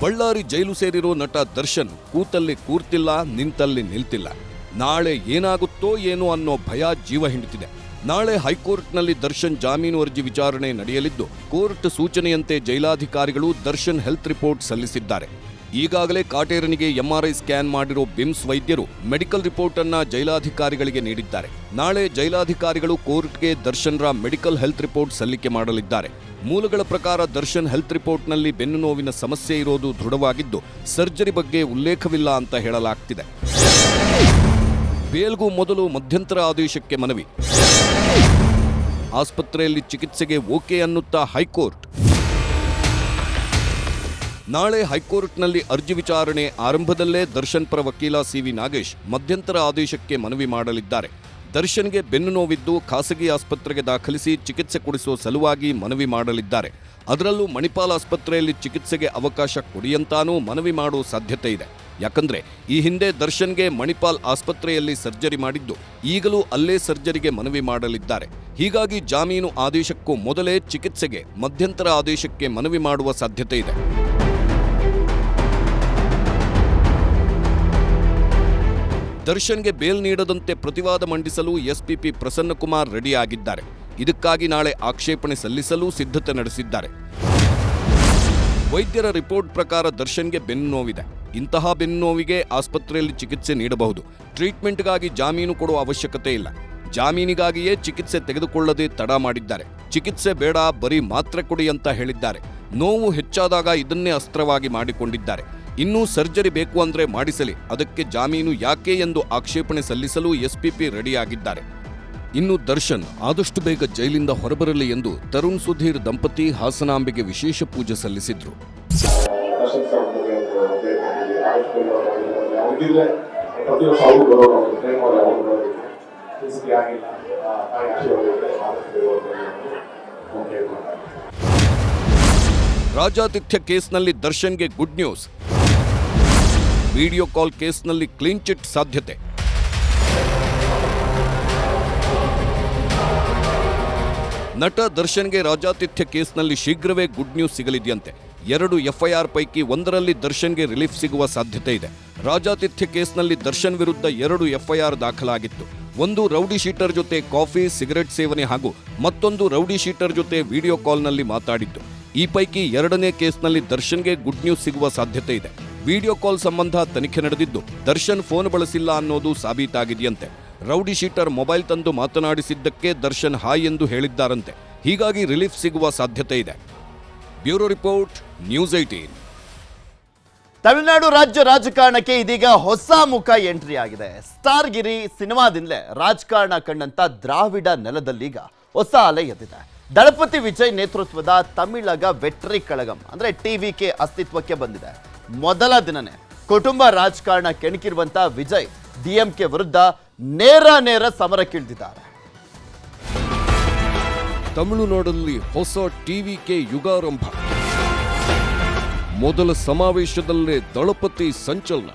ಬಳ್ಳಾರಿ ಜೈಲು ಸೇರಿರೋ ನಟ ದರ್ಶನ್ ಕೂತಲ್ಲಿ ಕೂರ್ತಿಲ್ಲ, ನಿಂತಲ್ಲಿ ನಿಲ್ತಿಲ್ಲ. ನಾಳೆ ಏನಾಗುತ್ತೋ ಏನೋ ಅನ್ನೋ ಭಯ ಜೀವ ಹಿಂಡುತ್ತಿದೆ. ನಾಳೆ ಹೈಕೋರ್ಟ್ನಲ್ಲಿ ದರ್ಶನ್ ಜಾಮೀನು ಅರ್ಜಿ ವಿಚಾರಣೆ ನಡೆಯಲಿದ್ದು, ಕೋರ್ಟ್ ಸೂಚನೆಯಂತೆ ಜೈಲಾಧಿಕಾರಿಗಳು ದರ್ಶನ್ ಹೆಲ್ತ್ ರಿಪೋರ್ಟ್ ಸಲ್ಲಿಸಿದ್ದಾರೆ. ಈಗಾಗಲೇ ಕಾಟೇರನಿಗೆ ಎಂಆರ್ಐ ಸ್ಕ್ಯಾನ್ ಮಾಡಿರೋ ಬಿಮ್ಸ್ ವೈದ್ಯರು ಮೆಡಿಕಲ್ ರಿಪೋರ್ಟ್ ಅನ್ನ ಜೈಲಾಧಿಕಾರಿಗಳಿಗೆ ನೀಡಿದ್ದಾರೆ. ನಾಳೆ ಜೈಲಾಧಿಕಾರಿಗಳು ಕೋರ್ಟ್ಗೆ ದರ್ಶನ್ರ ಮೆಡಿಕಲ್ ಹೆಲ್ತ್ ರಿಪೋರ್ಟ್ ಸಲ್ಲಿಕೆ ಮಾಡಲಿದ್ದಾರೆ. ಮೂಲಗಳ ಪ್ರಕಾರ ದರ್ಶನ್ ಹೆಲ್ತ್ ರಿಪೋರ್ಟ್ನಲ್ಲಿ ಬೆನ್ನು ನೋವಿನ ಸಮಸ್ಯೆ ಇರೋದು ದೃಢವಾಗಿದ್ದು, ಸರ್ಜರಿ ಬಗ್ಗೆ ಉಲ್ಲೇಖವಿಲ್ಲ ಅಂತ ಹೇಳಲಾಗ್ತಿದೆ. ಬೇಲ್ಗೂ ಮೊದಲು ಮಧ್ಯಂತರ ಆದೇಶಕ್ಕೆ ಮನವಿ. ಆಸ್ಪತ್ರೆಯಲ್ಲಿ ಚಿಕಿತ್ಸೆಗೆ ಓಕೆ ಅನ್ನುತ್ತಾ ಹೈಕೋರ್ಟ್. ನಾಳೆ ಹೈಕೋರ್ಟ್ನಲ್ಲಿ ಅರ್ಜಿ ವಿಚಾರಣೆ ಆರಂಭದಲ್ಲೇ ದರ್ಶನ್ ಪರ ವಕೀಲ ಸಿವಿ ನಾಗೇಶ್ ಮಧ್ಯಂತರ ಆದೇಶಕ್ಕೆ ಮನವಿ ಮಾಡಲಿದ್ದಾರೆ. ದರ್ಶನ್ಗೆ ಬೆನ್ನು ನೋವಿದ್ದು ಖಾಸಗಿ ಆಸ್ಪತ್ರೆಗೆ ದಾಖಲಿಸಿ ಚಿಕಿತ್ಸೆ ಕೊಡಿಸುವ ಸಲುವಾಗಿ ಮನವಿ ಮಾಡಲಿದ್ದಾರೆ. ಅದರಲ್ಲೂ ಮಣಿಪಾಲ್ ಆಸ್ಪತ್ರೆಯಲ್ಲಿ ಚಿಕಿತ್ಸೆಗೆ ಅವಕಾಶ ಕೊಡಿಯಂತಾನೂ ಮನವಿ ಮಾಡುವ ಸಾಧ್ಯತೆ ಇದೆ. ಯಾಕಂದ್ರೆ ಈ ಹಿಂದೆ ದರ್ಶನ್ಗೆ ಮಣಿಪಾಲ್ ಆಸ್ಪತ್ರೆಯಲ್ಲಿ ಸರ್ಜರಿ ಮಾಡಿದ್ದು, ಈಗಲೂ ಅಲ್ಲೇ ಸರ್ಜರಿಗೆ ಮನವಿ ಮಾಡಲಿದ್ದಾರೆ. ಹೀಗಾಗಿ ಜಾಮೀನು ಆದೇಶಕ್ಕೂ ಮೊದಲೇ ಚಿಕಿತ್ಸೆಗೆ ಮಧ್ಯಂತರ ಆದೇಶಕ್ಕೆ ಮನವಿ ಮಾಡುವ ಸಾಧ್ಯತೆ ಇದೆ. ದರ್ಶನ್ಗೆ ಬೇಲ್ ನೀಡದಂತೆ ಪ್ರತಿವಾದ ಮಂಡಿಸಲು ಎಸ್ಪಿಪಿ ಪ್ರಸನ್ನಕುಮಾರ್ ರೆಡಿಯಾಗಿದ್ದಾರೆ. ಇದಕ್ಕಾಗಿ ನಾಳೆ ಆಕ್ಷೇಪಣೆ ಸಲ್ಲಿಸಲು ಸಿದ್ಧತೆ ನಡೆಸಿದ್ದಾರೆ. ವೈದ್ಯರ ರಿಪೋರ್ಟ್ ಪ್ರಕಾರ ದರ್ಶನ್ಗೆ ಬೆನ್ನು ನೋವಿದೆ. ಇಂತಹ ಬೆನ್ನು ನೋವಿಗೆ ಆಸ್ಪತ್ರೆಯಲ್ಲಿ ಚಿಕಿತ್ಸೆ ನೀಡಬಹುದು. ಟ್ರೀಟ್ಮೆಂಟ್ಗಾಗಿ ಜಾಮೀನು ಕೊಡುವ ಅವಶ್ಯಕತೆ ಇಲ್ಲ. ಜಾಮೀನಿಗಾಗಿಯೇ ಚಿಕಿತ್ಸೆ ತೆಗೆದುಕೊಳ್ಳದೆ ತಡ ಮಾಡಿದ್ದಾರೆ. ಚಿಕಿತ್ಸೆ ಬೇಡ, ಬರೀ ಮಾತ್ರೆ ಕೊಡಿ ಅಂತ ಹೇಳಿದ್ದಾರೆ. ನೋವು ಹೆಚ್ಚಾದಾಗ ಇದನ್ನೇ ಅಸ್ತ್ರವಾಗಿ ಮಾಡಿಕೊಂಡಿದ್ದಾರೆ. ಇನ್ನೂ ಸರ್ಜರಿ ಬೇಕು ಅಂದ್ರೆ ಮಾಡಿಸಲಿ. ಅದಕ್ಕೆ ಜಾಮೀನು ಯಾಕೆ ಎಂದು ಆಕ್ಷೇಪಣೆ ಸಲ್ಲಿಸಲು ಎಸ್ಪಿಪಿ ರೆಡಿಯಾಗಿದ್ದಾರೆ. ಇನ್ನು ದರ್ಶನ್, ಆದಷ್ಟು ಬೇಗ ಜೈಲಿಂದ ಹೊರಬರಲಿ ಎಂದು ತರುಣ್ ಸುಧೀರ್ ದಂಪತಿ ಹಾಸನಾಂಬೆಗೆ ವಿಶೇಷ ಪೂಜೆ ಸಲ್ಲಿಸಿದ್ರು. ರಾಜಾತಿಥ್ಯ ಕೇಸ್ನಲ್ಲಿ ದರ್ಶನ್ಗೆ ಗುಡ್ ನ್ಯೂಸ್. ವಿಡಿಯೋ ಕಾಲ್ ಕೇಸ್ನಲ್ಲಿ ಕ್ಲೀನ್ ಚಿಟ್ ಸಾಧ್ಯತೆ. ನಟ ದರ್ಶನ್ಗೆ ರಾಜಾತಿಥ್ಯ ಕೇಸ್ನಲ್ಲಿ ಶೀಘ್ರವೇ ಗುಡ್ ನ್ಯೂಸ್ ಸಿಗಲಿದೆಯಂತೆ. ಎರಡು ಎಫ್ಐಆರ್ ಪೈಕಿ ಒಂದರಲ್ಲಿ ದರ್ಶನ್ಗೆ ರಿಲೀಫ್ ಸಿಗುವ ಸಾಧ್ಯತೆ ಇದೆ. ರಾಜಾತಿಥ್ಯ ಕೇಸ್ನಲ್ಲಿ ದರ್ಶನ್ ವಿರುದ್ಧ ಎರಡು ಎಫ್ಐಆರ್ ದಾಖಲಾಗಿತ್ತು. ಒಂದು ರೌಡಿ ಶೀಟರ್ ಜೊತೆ ಕಾಫಿ, ಸಿಗರೆಟ್ ಸೇವನೆ ಹಾಗೂ ಮತ್ತೊಂದು ರೌಡಿ ಶೀಟರ್ ಜೊತೆ ವಿಡಿಯೋ ಕಾಲ್ನಲ್ಲಿ ಮಾತಾಡಿದ್ದು. ಈ ಪೈಕಿ ಎರಡನೇ ಕೇಸ್ನಲ್ಲಿ ದರ್ಶನ್ಗೆ ಗುಡ್ ನ್ಯೂಸ್ ಸಿಗುವ ಸಾಧ್ಯತೆ ಇದೆ. ವಿಡಿಯೋ ಕಾಲ್ ಸಂಬಂಧ ತನಿಖೆ ನಡೆದಿದ್ದು, ದರ್ಶನ್ ಫೋನ್ ಬಳಸಿಲ್ಲ ಅನ್ನೋದು ಸಾಬೀತಾಗಿದೆಯಂತೆ. ರೌಡಿ ಶೀಟರ್ ಮೊಬೈಲ್ ತಂದು ಮಾತನಾಡಿಸಿದ್ದಕ್ಕೆ ದರ್ಶನ್ ಹಾಯ್ ಎಂದು ಹೇಳಿದ್ದಾರಂತೆ. ಹೀಗಾಗಿ ರಿಲೀಫ್ ಸಿಗುವ ಸಾಧ್ಯತೆ ಇದೆ. Bureau report, news eighteen Tamil Nadu ರಾಜ್ಯ ರಾಜಕಾರಣಕ್ಕೆ ಇದೀಗ ಹೊಸ ಮುಖ ಎಂಟ್ರಿ ಆಗಿದೆ. ಸ್ಟಾರ್ ಗಿರಿ ಸಿನಿಮಾದಿಂದಲೇ ರಾಜಕಾರಣ ಕಂಡಂತ ದ್ರಾವಿಡ ನೆಲದಲ್ಲೀಗ ಹೊಸ ಅಲೆ ಎದ್ದಿದೆ. ದಳಪತಿ ವಿಜಯ್ ನೇತೃತ್ವದ ತಮಿಳಗ ವೆಟ್ರಿ ಕಳಗಂ, ಅಂದ್ರೆ ಟಿವಿಕೆ ಅಸ್ತಿತ್ವಕ್ಕೆ ಬಂದಿದೆ. ಮೊದಲ ದಿನನೇ ಕುಟುಂಬ ರಾಜಕಾರಣ ಕೆಣಕಿರುವಂತ ವಿಜಯ್ ಡಿಎಂಕೆ ವಿರುದ್ಧ ನೇರ ನೇರ ಸಮರಕ್ಕಿಳಿದಿದ್ದಾರೆ. ತಮಿಳುನಾಡಲ್ಲಿ ಹೊಸ ಟಿವಿ ಕೆ ಯುಗಾರಂಭ. ಮೊದಲ ಸಮಾವೇಶದಲ್ಲೇ ದಳಪತಿ ಸಂಚಲನ.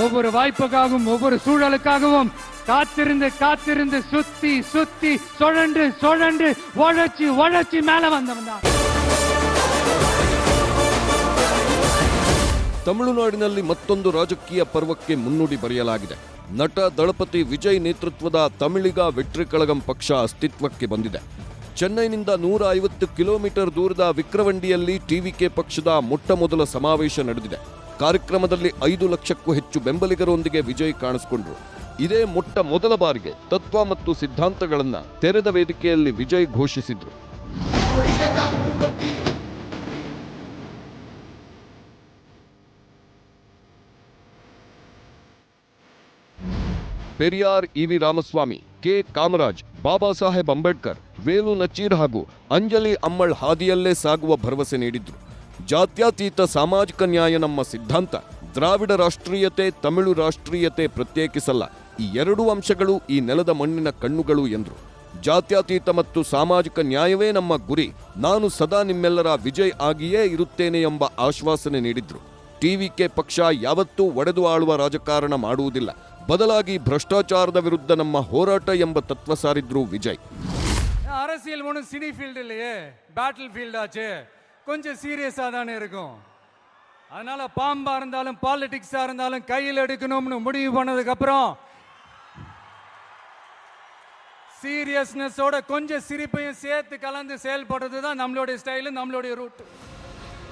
ஒவ்வொரு வாய்ப்புக்காகவும் ஒவ்வொரு சூழலுக்காகவும் காத்திருந்து காத்திருந்து சுத்தி சுத்தி சுழன்று சுழன்று உழைச்சி உழைச்சி மேல வந்தவன் தான் ತಮಿಳುನಾಡಿನಲ್ಲಿ ಮತ್ತೊಂದು ರಾಜಕೀಯ ಪರ್ವಕ್ಕೆ ಮುನ್ನುಡಿ ಬರೆಯಲಾಗಿದೆ ನಟ ದಳಪತಿ ವಿಜಯ್ ನೇತೃತ್ವದ ತಮಿಳಿಗ ವೆಟ್ರಿ ಕಳಗಂ ಪಕ್ಷ ಅಸ್ತಿತ್ವಕ್ಕೆ ಬಂದಿದೆ ಚೆನ್ನೈನಿಂದ ನೂರ ಐವತ್ತು ಕಿಲೋಮೀಟರ್ ದೂರದ ವಿಕ್ರವಂಡಿಯಲ್ಲಿ ಟಿವಿಕೆ ಪಕ್ಷದ ಮೊಟ್ಟ ಮೊದಲ ಸಮಾವೇಶ ನಡೆದಿದೆ ಕಾರ್ಯಕ್ರಮದಲ್ಲಿ ಐದು ಲಕ್ಷಕ್ಕೂ ಹೆಚ್ಚು ಬೆಂಬಲಿಗರೊಂದಿಗೆ ವಿಜಯ್ ಕಾಣಿಸಿಕೊಂಡ್ರು. ಇದೇ ಮೊಟ್ಟ ಮೊದಲ ಬಾರಿಗೆ ತತ್ವ ಮತ್ತು ಸಿದ್ಧಾಂತಗಳನ್ನು ತೆರೆದ ವೇದಿಕೆಯಲ್ಲಿ ವಿಜಯ್ ಘೋಷಿಸಿದ್ರು. ಪೆರಿಯಾರ್ ಇವಿ ರಾಮಸ್ವಾಮಿ, ಕೆ ಕಾಮರಾಜ್, ಬಾಬಾ ಸಾಹೇಬ್ ಅಂಬೇಡ್ಕರ್, ವೇಲು ನಚೀರ್ ಹಾಗೂ ಅಂಜಲಿ ಅಮ್ಮಳ್ ಹಾದಿಯಲ್ಲೇ ಸಾಗುವ ಭರವಸೆ ನೀಡಿದ್ರು. ಜಾತ್ಯತೀತ ಸಾಮಾಜಿಕ ನ್ಯಾಯ ನಮ್ಮ ಸಿದ್ಧಾಂತ ದ್ರಾವಿಡ ರಾಷ್ಟ್ರೀಯತೆ ತಮಿಳು ರಾಷ್ಟ್ರೀಯತೆ ಪ್ರತ್ಯೇಕಿಸಲ್ಲ ಈ ಎರಡೂ ಅಂಶಗಳು ಈ ನೆಲದ ಮಣ್ಣಿನ ಕಣ್ಣುಗಳು ಎಂದರು ಜಾತ್ಯತೀತ ಮತ್ತು ಸಾಮಾಜಿಕ ನ್ಯಾಯವೇ ನಮ್ಮ ಗುರಿ ನಾನು ಸದಾ ನಿಮ್ಮೆಲ್ಲರ ವಿಜಯ್ ಆಗಿಯೇ ಇರುತ್ತೇನೆ ಎಂಬ ಆಶ್ವಾಸನೆ ನೀಡಿದ್ರು ಟಿವಿಕೆ ಪಕ್ಷ ಯಾವತ್ತೂ ಒಡೆದು ಆಳುವ ರಾಜಕಾರಣ ಮಾಡುವುದಿಲ್ಲ ಬದಲಾಗಿ ಭ್ರಷ್ಟಾಚಾರದ ವಿರುದ್ಧ ನಮ್ಮ ಹೋರಾಟ ಎಂಬ ತತ್ವ ಸಾರಿದ್ರು ವಿಜಯ್ அரசியல் ஒன்றும் சினி ஃபீல்டு இல்லையே பேட்டில் ஃபீல்டாச்சு கொஞ்சம் சீரியஸாக தானே இருக்கும் அதனால பாம்பா இருந்தாலும் பாலிடிக்ஸா இருந்தாலும் கையில் எடுக்கணும்னு முடிவு பண்ணதுக்கப்புறம் சீரியஸ்னஸோட கொஞ்சம் சிரிப்பையும் சேர்த்து கலந்து செயல்படுறது தான் நம்மளுடைய ஸ்டைலு நம்மளுடைய ரூட்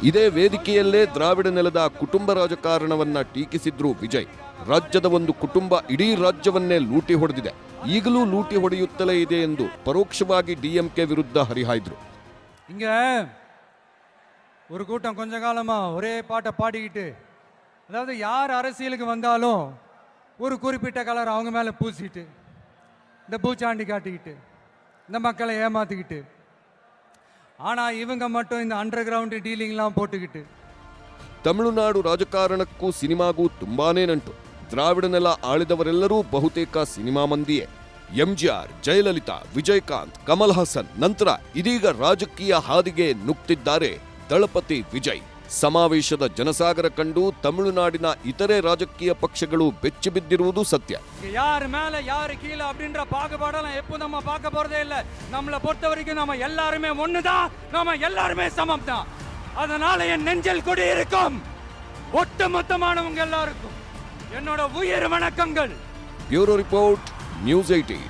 ಇದೇ ವೇದಿಕೆಯಲ್ಲೇ ದ್ರಾವಿಡ ನೆಲದ ಕುಟುಂಬ ರಾಜಕಾರಣವನ್ನ ಟೀಕಿಸಿದ್ರು ವಿಜಯ್ ರಾಜ್ಯದ ಒಂದು ಕುಟುಂಬ ಇಡೀ ರಾಜ್ಯವನ್ನೇ ಲೂಟಿ ಹೊಡೆದಿದೆ ಈಗಲೂ ಲೂಟಿ ಹೊಡೆಯುತ್ತಲೇ ಇದೆ ಎಂದು ಪರೋಕ್ಷವಾಗಿ ಡಿಎಂಕೆ ವಿರುದ್ಧ ಹರಿಹಾಯ್ದ್ರು இங்க ஒரு கூட்டம் கொஞ்ச காலமா ஒரே பாட்டை பாடிக்கிட்டு அதாவது யார் அரசியலுக்கு வந்தாலும் ஒரு குறிப்பிட்ட கலர் அவங்க மேலே பூசிட்டு இந்த பூச்சாண்டி காட்டிக்கிட்டு இந்த மக்களை ஏமாத்திக்கிட்டு ஆனா இவங்க மட்டும் இந்த அண்டர் கிரவுண்ட் டீலிங்லாம் போட்டுக்கிட்டு ತಮಿಳುನಾಡು ರಾಜಕಾರಣಕ್ಕೂ ಸಿನಿಮಾಗೂ ತುಂಬಾನೇ ನಂಟು ದ್ರಾವಿಡ ನೆಲ ಆಳಿದವರೆಲ್ಲರೂ ಬಹುತೇಕ ಸಿನಿಮಾ ಮಂದಿಯೇ ಎಂಜಿಆರ್ ಜಯಲಲಿತಾ ವಿಜಯಕಾಂತ್ ಕಮಲ್ ಹಾಸನ್ ನಂತರ ಇದೀಗ ರಾಜಕೀಯ ಹಾದಿಗೆ ನುಗ್ತಿದ್ದಾರೆ ದಳಪತಿ ವಿಜಯ್ ಸಮಾವೇಶದ ಜನಸಾಗರ ಕಂಡು ತಮಿಳುನಾಡಿನ ಇತರೆ ರಾಜಕೀಯ ಪಕ್ಷಗಳು ಬೆಚ್ಚಿಬಿದ್ದಿರುವುದು ಸತ್ಯ இங்க யார் மேல யாரு கீழே அப்படின்ற பாகுபாடெல்லாம் எப்போ நம்ம பார்க்க போறதே இல்லை நம்மளை பொறுத்த வரைக்கும் நம்ம எல்லாருமே ஒண்ணுதான் நம்ம எல்லாருமே சமம் தான் அதனால என் நெஞ்சில் கொடி இருக்கும் ஒட்டுமொத்தமானவங்க எல்லாருக்கும் என்னோட உயிர் வணக்கங்கள் ಬ್ಯೂರೋ ರಿಪೋರ್ಟ್ ನ್ಯೂಸ್ ಏಟೀನ್